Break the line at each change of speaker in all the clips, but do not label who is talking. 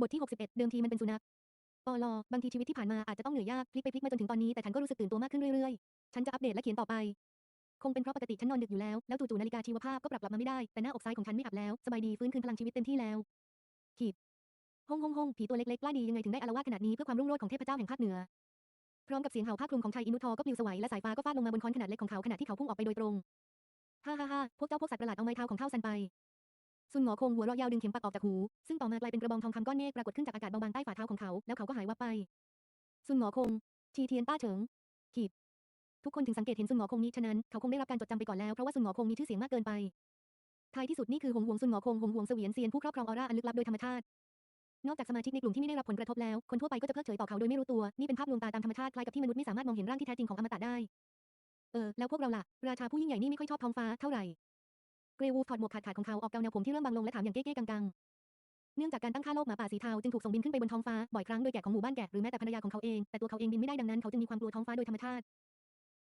บทที่ 61 เดิมทีมันเป็นสุนัขปอลอบางทีชีวิตที่ผ่านมาอาจจะต้องเหนื่อยยากพลิกไปพลิกมาจนถึงตอนนี้แต่ฉันก็รู้สึกตื่นตัวมากขึ้นเรื่อยๆ ฉันจะอัปเดตและเขียนต่อไป คงเป็นเพราะปกติฉันนอนดึกอยู่แล้ว แล้วจู่ๆนาฬิกาชีวภาพก็ปรับกลับมาไม่ได้ แต่หน้าอกซ้ายของฉันไม่อับแล้ว สบายดีฟื้นคืนพลังชีวิตเต็มที่แล้ว ขีดห้องห้องห้องผีตัวเล็กๆกล้าดียังไงถึงได้อาละวาขนาดนี้เพื่อความรุ่งโรจน์ของเทพเจ้าแห่งภาคเหนือ พร้อมกับเสียงเห่าภาคคลุมของชายอินุทอก็ปลิวสวัยและสายฟ้าก็ฟาดลงมาบนค้อนขนาดเล็กของเขาขณะที่เขาพุ่งออกไปโดยตรง ฮ่าฮ่าฮ่าพวกเจ้าพวกสัตว์ประหลาดเอาไม้เท้าของเท่าซันไป ซุนหงอคงหัวเราะยาวดึงเข็มปักออกจากหู ซึ่งต่อมากลายเป็นกระบองทองคำก้อนเมฆปรากฏขึ้นจากอากาศเบาบางใต้ฝ่าเท้าของเขา แล้วเขาก็หายวับไป ซุนหงอคง ทีเทียนต้าเฉิง ขีด ทุกคนถึงสังเกตเห็นซุนหงอคงนี้ฉะนั้น เขาคงได้รับการจดจำไปก่อนแล้วเพราะว่าซุนหงอคงมีชื่อเสียงมากเกินไป ท้ายที่สุดนี่คือหงหวงซุนหงอคงหงหวงเสวียนเซียนผู้ครอบครองออร่าอันลึกลับโดยธรรมชาติ นอกจากสมาชิกในกลุ่มที่ไม่ได้รับผลกระทบแล้ว คนทั่วไปก็จะเพิกเฉยต่อเขาโดยไม่รู้ตัว นี่เป็นภาพลวงตาตามธรรมชาติคล้ายกับที่มนุษย์ไม่สามารถมองเห็นร่างที่แท้จริงของอมตะได้ เออ แล้วพวกเราล่ะ ราชาผู้ยิ่งใหญ่นี่ไม่ค่อยชอบท้องฟ้าเท่าไหร่ กรีวูฟถอดหมวกขาดขาดของเขาออกเกาแนวผมที่เริ่มบางลงและถามอย่างเก้ๆกังๆ เนื่องจากการตั้งค่าโลกหมาป่าสีเทาจึงถูกส่งบินขึ้นไปบนท้องฟ้าบ่อยครั้งโดยแกะของหมู่บ้านแกะหรือแม้แต่ภรรยาของเขาเองแต่ตัวเขาเองบินไม่ได้ดังนั้นเขาจึงมีความกลัวท้องฟ้าโดยธรรมชาติ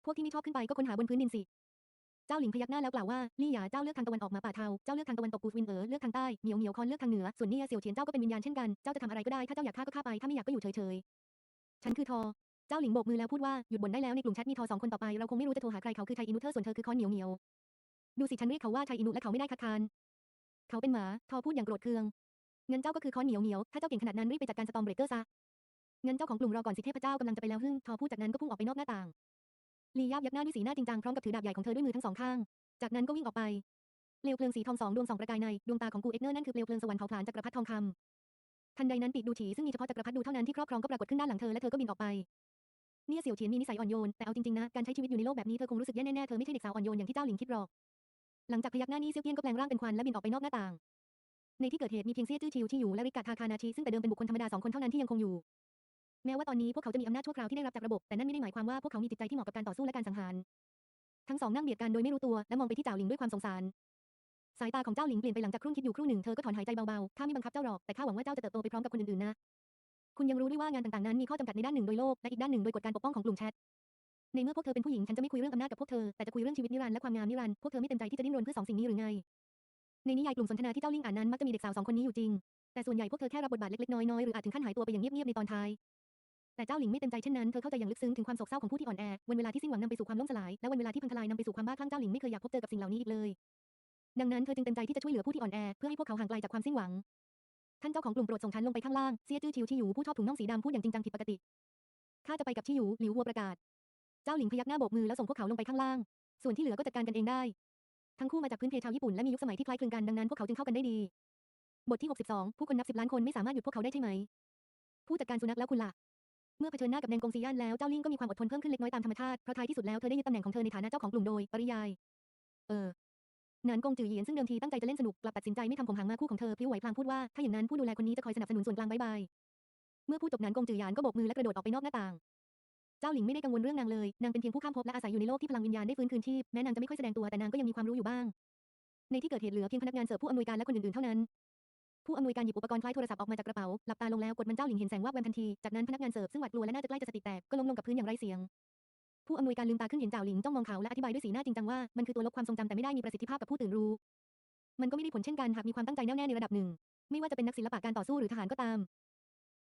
พวกที่ไม่ชอบขึ้นไปก็ค้นหาบนพื้นดินสิเจ้าหลิงพยักหน้าแล้วกล่าวว่าลี่หยาเจ้าเลือกทางตะวันออกหมาป่าเทาเจ้าเลือกทางตะวันตกกูฟินเอ๋อเลือกทางใต้เหมียวเหมียวคอนเลือกทางเหนือส่วนนี่เสี่ยวเฉียนเจ้าก็เป็นวิญญาณเช่นกันเจ้าจะทำอะไรก็ได้ถ้าเจ้าอยากฆ่าก็ฆ่าไปถ้าไม่อยากก็อยู่เฉยๆฉันคือทอเจ้าหลิงโบกมือแล้วพูดว่าหยุดบ่นได้แล้วในกลุ่มแชทมีทอสองคนต่อไปเราคงไม่รู้จะโทรหาใครเขาคือไทยอินุเธอร์ส่วนเธอคือคอนเหมียวเหมียว ดูสิฉันเรียกเขาว่าไทอินุและเขาไม่ได้คัดค้าน เขาเป็นหมา ทอพูดอย่างโกรธเคือง เงินเจ้าก็คือค้อนเหนียวเหนียว ถ้าเจ้าเก่งขนาดนั้นรีบไปจัดการสตอมเบรกเกอร์ซะ เงินเจ้าของกลุ่มรอก่อนสิเทพเจ้ากำลังจะไปแล้วฮึ่ง ทอพูดจากนั้นก็พุ่งออกไปนอกหน้าต่าง ลียาบยักหน้าด้วยสีหน้าจริงจังพร้อมกับถือดาบใหญ่ของเธอด้วยมือทั้งสองข้าง จากนั้นก็วิ่งออกไป เปลวเพลิงสีทองสองดวงสองประกายในดวงตาของกูเอ็กเนอร์นั่นคือเปลวเพลิงสวรรค์เผาผลาญจักรพรรดิทองคำทันใดนั้นปีกดูฉีซึ่งมีเฉพาะจักรพรรดิดูเท่านั้นที่ครอบครองก็ปรากฏขึ้นด้านหลังเธอและเธอก็บินออกไปเนี่ยเสี่ยวเฉียนมีนิสัยอ่อนโยนแต่เอาจริงๆนะการใช้ชีวิตอยู่ในโลกแบบนี้เธอคงรู้สึกแย่แน่ๆเธอไม่ใช่เด็กสาวอ่อนโยนอย่างที่เจ้าหลิงคิดหรอก หลังจากพยักหน้านี้เซี่ยวเกี้ยนก็แปลงร่างเป็นควันและบินออกไปนอกหน้าต่าง ในที่เกิดเหตุมีเพียงเซี่ยจื้อชิวที่อยู่และริกาทาคานาชิซึ่งแต่เดิมเป็นบุคคลธรรมดาสองคนเท่านั้นที่ยังคงอยู่ แม้ว่าตอนนี้พวกเขาจะมีอำนาจชั่วคราวที่ได้รับจากระบบ แต่นั่นไม่ได้หมายความว่าพวกเขามีจิตใจที่เหมาะกับการต่อสู้และการสังหาร ทั้งสองนั่งเบียดกันโดยไม่รู้ตัวและมองไปที่เจ้าหลิงด้วยความสงสาร สายตาของเจ้าหลิงเปลี่ยนไปหลังจากครุ่นคิดอยู่ครู่หนึ่งเธอก็ถอนหายใจเบาๆข้าไม่บังคับเจ้าหรอกแต่ข้าหวังว่าเจ้าจะเติบโตไปพร้อมกับคนอื่นๆนะคุณยังรู้ด้วยว่างานต่างๆนั้นมีข้อจำกัดในด้านหนึ่งโดยโลกและอีกด้านหนึ่งโดยกฎการปกป้องของกลุ่มแชท ในเมื่อพวกเธอเป็นผู้หญิงฉันจะไม่คุยเรื่องอำนาจกับพวกเธอ แต่จะคุยเรื่องชีวิตนิรันดร์และความงามนิรันดร์พวกเธอไม่เต็มใจที่จะดิ้นรนเพื่อสองสิ่งนี้หรือไง ในนิยายกลุ่มสนทนาที่เจ้าลิงอ่านนั้นมักจะมีเด็กสาวสองคนนี้อยู่จริง แต่ส่วนใหญ่พวกเธอแค่รับบทบาทเล็กๆน้อยๆหรืออาจถึงขั้นหายตัวไปอย่างเงียบๆในตอนท้าย แต่เจ้าหลิงไม่เต็มใจเช่นนั้น เธอเข้าใจอย่างลึกซึ้งถึงความโศกเศร้าของผู้ที่อ่อนแอ วันเวลาที่สิ้นหวังนำไปสู่ความล่มสลาย และวันเวลาที่พังทลายนำไปสู่ความบ้าคลั่งเจ้าหลิงไม่เคยอยากพบเจอกับสิ่งเหล่านี้อีกเลย ดังนั้นเธอจึงเต็มใจที่จะช่วยเหลือผู้ที่อ่อนแอเพื่อให้พวกเขาห่างไกลจากความสิ้นหวัง ท่านเจ้าของกลุ่มโปรดส่งฉันลงไปข้างล่าง เซียจื้อชิวที่อยู่ผู้ชอบถุงน่องสีดำพูดอย่างจริงจังผิดปกติข้าจะไปกับชิอยู่หลิววัวประกาศ เจ้าหลิงพยักหน้าโบกมือแล้วส่งพวกเขาลงไปข้างล่าง ส่วนที่เหลือก็จัดการกันเองได้ ทั้งคู่มาจากพื้นเพชาวญี่ปุ่นและมียุคสมัยที่คล้ายคลึงกันดังนั้นพวกเขาจึงเข้ากันได้ดี บทที่ 62 ผู้คนนับสิบล้านคนไม่สามารถหยุดพวกเขาได้ใช่ไหม ผู้จัดการสุนัขแล้วคุณล่ะ เมื่อเผชิญหน้ากับแนงกงซีย่านแล้วเจ้าลิงก็มีความอดทนเพิ่มขึ้นเล็กน้อยตามธรรมชาติเพราะท้ายที่สุดแล้วเธอได้ยึดตำแหน่งของเธอในฐานะเจ้าของกลุ่มโดยปริยาย เออนานกงจือเหยียนซึ่งเดิมทีตั้งใจจะเล่นสนุกกลับตัดสินใจไม่ทำผมหางมาคู่ของเธอพลิ้วไหวพลางพูดว่าถ้าอย่างนั้นผู้ดูแลคนนี้จะคอยสนับสนุนส่วนกลางบายบายเมื่อพูดจบนานกงจือหยานก็โบกมือและกระโดดออกไปนอกหน้าต่าง เจ้าหลิงไม่ได้กังวลเรื่องนางเลย นางเป็นเพียงผู้ข้ามภพและอาศัยอยู่ในโลกที่พลังวิญญาณได้ฟื้นคืนชีพ แม้นางจะไม่ค่อยแสดงตัวแต่นางก็ยังมีความรู้อยู่บ้าง ในที่เกิดเหตุเหลือเพียงพนักงานเสิร์ฟผู้อำนวยการและคนอื่นๆเท่านั้น ผู้อำนวยการหยิบอุปกรณ์คล้ายโทรศัพท์ออกมาจากกระเป๋า หลับตาลงแล้วกดมันเจ้าหลิงเห็นแสงวาบแวมทันที จากนั้นพนักงานเสิร์ฟซึ่งหวาดกลัวและน่าจะใกล้จะสติแตกก็ล้มลงกับพื้นอย่างไร้เสียง ผู้อำนวยการลืมตาขึ้นเห็นเจ้าหลิงจ้องมองเขาและอธิบายด้วยสีหน้าจริงจังว่ามันคือตัวลบความทรงจำแต่ไม่ได้มีประสิทธิภาพกับผู้ตื่นรู้ มันก็ไม่ได้ผลเช่นกันหากมีความตั้งใจแน่วแน่ในระดับหนึ่ง ไม่ว่าจะเป็นนักศิลปะการต่อสู้หรือทหารก็ตาม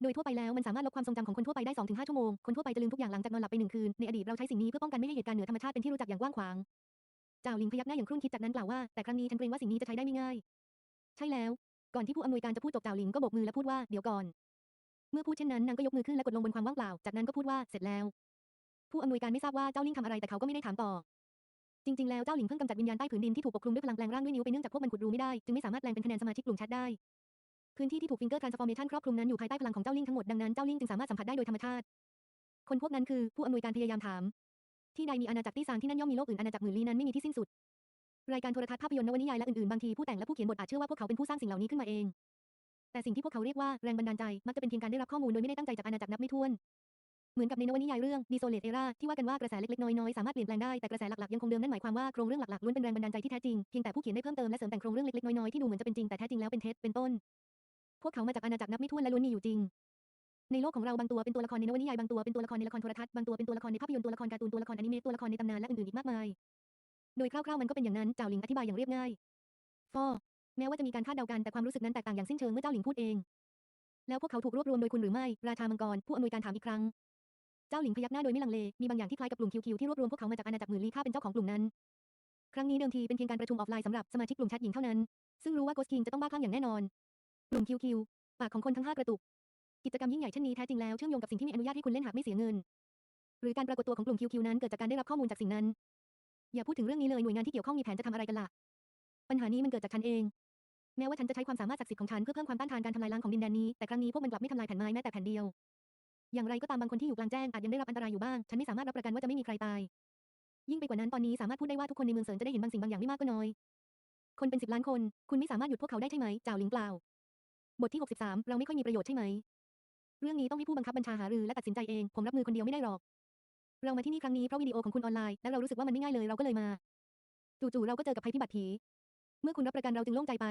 โดยทั่วไปแล้วมันสามารถลบความทรงจำของคนทั่วไปได้ 2-5 ชั่วโมง คนทั่วไปจะลืมทุกอย่างหลังจากนอนหลับไปหนึ่งคืน ในอดีตเราใช้สิ่งนี้เพื่อป้องกันไม่ให้เหตุการณ์เหนือธรรมชาติเป็นที่รู้จักอย่างกว้างขวางเจ้าหลิงพยักหน้าอย่างครุ่นคิดจากนั้นกล่าวว่า แต่ครั้งนี้ฉันเกรงว่าสิ่งนี้จะใช้ได้ไม่ง่าย ใช่แล้ว ก่อนที่ผู้อำนวยการจะพูดจบเจ้าหลิงก็โบกมือและพูดว่าเดี๋ยวก่อน เมื่อพูดเช่นนั้นนางก็ยกมือขึ้นและกดลงบนความว่างเปล่า จากนั้นก็พูดว่าเสร็จแล้ว ผู้อำนวยการไม่ทราบว่าเจ้าลิงทำอะไรแต่เขาก็ไม่ได้ถามต่อ จริงๆแล้วเจ้าหลิงเพิ่งกำจัดวิญญาณใต้ผืนดินที่ถูกปกคลุมด้วยพลังแปลงร่างด้วยนิ้วไปเนื่องจากพวกมันขุดรูไม่ได้จึงไม่สามารถแปลงเป็นคะแนนสมาชิกกลุ่มแชทได้ พื้นที่ที่ถูกฟิงเกอร์ทรานส์ฟอร์เมชันครอบคลุมนั้นอยู่ภายใต้พลังของเจ้าลิงทั้งหมดดังนั้นเจ้าลิงจึงสามารถสัมผัสได้โดยธรรมชาติ คนพวกนั้นคือผู้อำนวยการพยายามถาม ที่ใดมีอาณาจักรที่ซางที่นั่นย่อมมีโลกอื่นอาณาจักรหมื่นลี้นั้นไม่มีที่สิ้นสุด รายการโทรทัศน์ภาพยนตร์นวนิยายและอื่นๆบางทีผู้แต่งและผู้เขียนบทอาจเชื่อว่าพวกเขาเป็นผู้สร้างสิ่งเหล่านี้ขึ้นมาเอง แต่สิ่งที่พวกเขาเรียกว่าแรงบันดาลใจมักจะเป็นเพียงการได้รับข้อมูลโดยไม่ได้ตั้งใจจากอาณาจักรนับไม่ถ้วนเหมือนกับในนวนิยายเรื่อง Desolate Era ที่ว่ากันว่ากระแสเล็กๆน้อยๆสามารถเปลี่ยนแปลงได้แต่กระแสหลักๆยังคงเดิมนั่นหมายความว่าโครงเรื่องหลักๆล้วนเป็นแรงบันดาลใจที่แท้จริงเพียงแต่ผู้เขียนได้เพิ่มเติมและเสริมแต่งโครงเรื่องเล็กๆน้อยๆที่ดูเหมือนจะเป็นจริงแต่แท้จริงแล้วเป็นเท็จเป็นต้น พวกเขามาจากอาณาจักรนับไม่ถ้วนและล้วนมีอยู่จริง ในโลกของเราบางตัวเป็นตัวละครในนวนิยายบางตัวเป็นตัวละครในละครโทรทัศน์บางตัวเป็นตัวละครในภาพยนตร์ตัวละครการ์ตูนตัวละครอนิเมะตัวละครในตำนานและอื่นๆอีกมากมาย โดยคร่าวๆมันก็เป็นอย่างนั้นเจ้าหลิงอธิบายอย่างเรียบง่ายฟอแม้ว่าจะมีการคาดเดากันแต่ความรู้สึกนั้นแตกต่างอย่างสิ้นเชิงเมื่อเจ้าหลิงพูดเอง แล้วพวกเขาถูกรวบรวมโดยคุณหรือไม่ ราชามังกรผู้อำนวยการถามอีกครั้ง เจ้าหลิงพยักหน้าโดยไม่ลังเล มีบางอย่างที่คล้ายกับกลุ่มคิวคิวที่รวบรวมพวกเขามาจากอาณาจักรหมื่นลี้ข้าเป็นเจ้าของกลุ่มนั้น ครั้งนี้เดิมทีเป็นเพียงการประชุมออฟไลน์สำหรับสมาชิกกลุ่มแชทหญิงเท่านั้น ซึ่งรู้ว่าโกสคิงจะต้องบ้าคลั่งอย่างแน่นอน กลุ่มคิวคิวปากของคนทั้งห้ากระตุก กิจกรรมยิ่งใหญ่เช่นนี้แท้จริงแล้วเชื่อมโยงกับสิ่งที่มีอนุญาตให้คุณเล่นหากไม่เสียเงิน หรือการปรากฏตัวของกลุ่มคิวคิวนั้นเกิดจากการได้รับข้อมูลจากสิ่งนั้น อย่าพูดถึงเรื่องนี้เลยหน่วยงานที่เกี่ยวข้องมีแผนจะทำอะไรกันล่ะ ปัญหานี้มันเกิดจากฉันเอง แม้ว่าฉันจะใช้ความสามารถศักดิ์สิทธิ์ของฉันเพื่อเพิ่มความต้านทานการทำลายล้างของดินแดนนี้แต่ครั้งนี้พวกมันกลับไม่ทำลายแผ่นไม้แม้แต่แผ่นเดียว อย่างไรก็ตามบางคนที่อยู่กลางแจ้งอาจยังได้รับอันตรายอยู่บ้าง ฉันไม่สามารถรับประกันว่าจะไม่มีใครตาย ยิ่งไปกว่านั้นตอนนี้สามารถพูดได้ว่าทุกคนในเมืองเซินจะได้เห็นบางสิ่งบางอย่างไม่มากก็น้อย คนเป็นสิบล้านคน คุณไม่สามารถหยุดพวกเขาได้ใช่ไหมจ่าวหลิงกล่าว บทที่ 63 เราไม่ค่อยมีประโยชน์ใช่ไหม เรื่องนี้ต้องให้ผู้บังคับบัญชาหารือและตัดสินใจเอง ผมรับมือคนเดียวไม่ได้หรอก เรามาที่นี่ครั้งนี้เพราะวิดีโอของคุณออนไลน์ และเรารู้สึกว่ามันไม่ง่ายเลยเราก็เลยมา จู่ๆเราก็เจอกับภัยพิบัติผี เมื่อคุณรับประกันเราจึงโล่งใจไป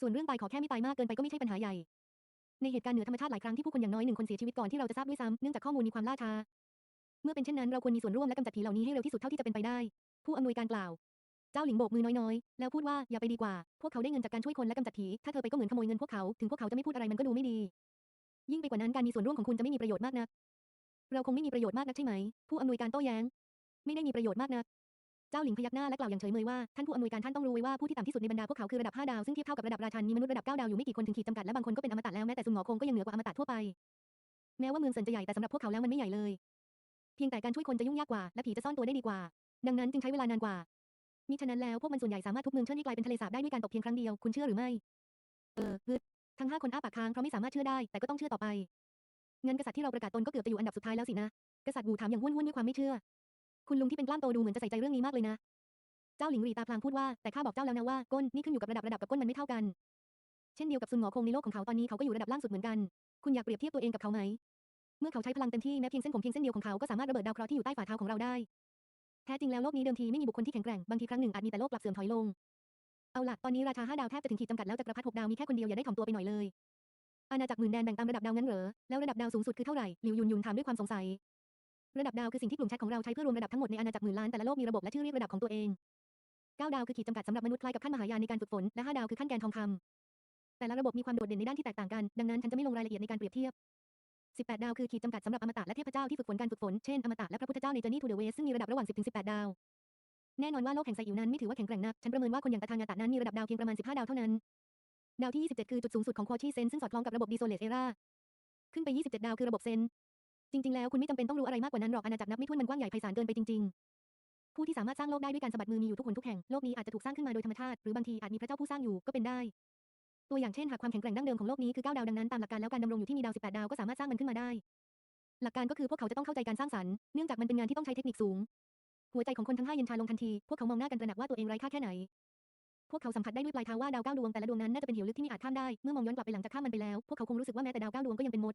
ส่วนเรื่องตายขอแค่ไม่ตายมากเกินไปก็ไม่ใช่ปัญหาใหญ่ ในเหตุการณ์เหนือธรรมชาติหลายครั้งที่ผู้คนอย่างน้อยหนึ่งคนเสียชีวิตก่อนที่เราจะทราบด้วยซ้ำเนื่องจากข้อมูลมีความล่าช้า เมื่อเป็นเช่นนั้นเราควรมีส่วนร่วมและกำจัดผีเหล่านี้ให้เร็วที่สุดเท่าที่จะเป็นไปได้ ผู้อำนวยการกล่าว เจ้าหลิงโบกมือน้อยๆ แล้วพูดว่าอย่าไปดีกว่า พวกเขาได้เงินจากการช่วยคนและกำจัดผี ถ้าเธอไปก็เหมือนขโมยเงินพวกเขา ถึงพวกเขาจะไม่พูดอะไรมันก็ดูไม่ดี ยิ่งไปกว่านั้นการมีส่วนร่วมของคุณจะไม่มีประโยชน์มากนัก เราคงไม่มีประโยชน์มากนักใช่ไหม ผู้อำนวยการโต้แย้ง ไม่ได้มีประโยชน์มากนัก เจ้าหลิงพยักหน้าและกล่าวอย่างเฉยเมยว่าท่านผู้อำนวยการท่านต้องรู้ไว้ว่าผู้ที่ต่ำที่สุดในบรรดาพวกเขาคือระดับ5ดาวซึ่งเทียบเท่ากับระดับราชันมีมนุษย์ระดับ9ดาวอยู่ไม่กี่คนถึงขีดจำกัดและบางคนก็เป็นอมตะแล้วแม้แต่ซุนหงอคงก็ยังเหนือกว่าอมตะทั่วไป แม้ว่าเมืองเซินจะใหญ่แต่สำหรับพวกเขาแล้วมันไม่ใหญ่เลย เพียงแต่การช่วยคนจะยุ่งยากกว่าและผีจะซ่อนตัวได้ดีกว่า ดังนั้นจึงใช้เวลานานกว่า มิฉะนั้นแล้วพวกมันส่วนใหญ่สามารถทุบเมืองเชิญให้กลายเป็นทะเลสาบได้ด้วยการตบเพียงครั้งเดียว คุณเชื่อหรือไม่ เออฮึทั้งห้าคนอ้าปากค้างเพราะไม่สามารถเชื่อได้ แต่ก็ต้องเชื่อต่อไป เงั้นกษัตริย์ที่เราประกาศตนก็เกือบจะอยู่อันดับสุดท้ายแล้วสินะ กษัตริย์หูถามอย่างวุ่นวุ่นด้วยความไม่เชื่อ คุณลุงที่เป็นกล้ามโตดูเหมือนจะใส่ใจเรื่องนี้มากเลยนะ เจ้าหลิงหรีตาพลางพูดว่า แต่ข้าบอกเจ้าแล้วนะว่าก้นนี่ขึ้นอยู่กับระดับระดับกับก้นมันไม่เท่ากัน เช่นเดียวกับซุนหงอคงในโลกของเขาตอนนี้เขาก็อยู่ระดับล่างสุดเหมือนกัน คุณอยากเปรียบเทียบตัวเองกับเขาไหม เมื่อเขาใช้พลังเต็มที่แม้เพียงเส้นผมเพียงเส้นเดียวของเขาก็สามารถระเบิดดาวเคราะห์ที่อยู่ใต้ฝ่าเท้าของเราได้ แท้จริงแล้วโลกนี้เดิมทีไม่มีบุคคลที่แข็งแกร่ง บางทีครั้งหนึ่งอาจมีแต่โลกกลับเสื่อมถอยลง เอาล่ะ ตอนนี้ราชาห้าดาวแทบจะถึงขีดจำกัดแล้วจักรพรรดิหกดาวมีแค่คนเดียวอย่าได้ถ่อมตัวไปหน่อยเลย อาณาจักรหมื่นแดนแบ่งตามระดับดาวงั้นเหรอ แล้วระดับดาวสูงสุดคือเท่าไหร่ หลิวยุนยุนถามด้วยความสงสัย ระดับดาวคือสิ่งที่กลุ่มแชทของเราใช้เพื่อรวมระดับทั้งหมดในอาณาจักรหมื่นล้านแต่ละโลกมีระบบและชื่อเรียกระดับของตัวเองเก้าดาวคือขีดจำกัดสำหรับมนุษย์คล้ายกับขั้นมหายานในการฝึกฝนและห้าดาวคือขั้นแกนทองคำแต่ละระบบมีความโดดเด่นในด้านที่แตกต่างกัน ดังนั้นฉันจะไม่ลงรายละเอียดในการเปรียบเทียบ 18 ดาวคือขีดจำกัดสำหรับอมตะและเทพเจ้าที่ฝึกฝนการฝึกฝน เช่นอมตะและพระพุทธเจ้าใน Journey to the West ซึ่งมีระดับระหว่าง 10ถึง18 ดาว แน่นอนว่าโลกแห่งไซอิ๋วนั้นไม่ถือว่าแข็งแกร่งนัก ฉันประเมินว่าคนอย่างตะทางยาตะนั้นมีระดับดาวเพียงประมาณ 15 ดาวเท่านั้น ดาวที่ 27 คือจุดสูงสุดของควอชี่เซนซึ่งสอดคล้องกับระบบดีโซเลตเอราขึ้นไป 27 ดาวคือระบบเซนจริงๆ แล้วคุณไม่จำเป็นต้องรู้อะไรมากกว่านั้นหรอกอาณาจักรนับไม่ถ้วนมันกว้างใหญ่ไพศาลเกินไปจริง ๆ ผู้ที่สามารถสร้างโลกได้ด้วยการสะบัดมือมีอยู่ทุกคนทุกแห่ง โลกนี้อาจจะถูกสร้างขึ้นมาโดยธรรมชาติ หรือบางทีอาจมีพระเจ้าผู้สร้างอยู่ก็เป็นได้ ตัวอย่างเช่นหากความแข็งแกร่งดั้งเดิมของโลกนี้คือ9ดาวดังนั้นตามหลักการแล้วการดำรงอยู่ที่มีดาว 18 ดาวก็สามารถสร้างมันขึ้นมาได้ หลักการก็คือพวกเขาจะต้องเข้าใจการสร้างสรรค์เนื่องจากมันเป็นงานที่ต้องใช้เทคนิคสูง หัวใจของคนทั้งห้าเย็นชาลงทันทีพวกเขามองหน้ากันตระหนักว่าตัวเองไร้ค่าแค่ไหน พวกเขาสัมผัสได้ด้วยปลายเท้าว่าดาวเก้าดวงแต่ละดวงนั้นน่าจะเป็นเหวลึกที่ไม่อาจข้ามได้เมื่อมองย้อนกลับไปหลังจากข้ามมันไปแล้วพวกเขาคงรู้สึกว่าแม้แต่ดาวเก้าดวงก็ยังเป็นมด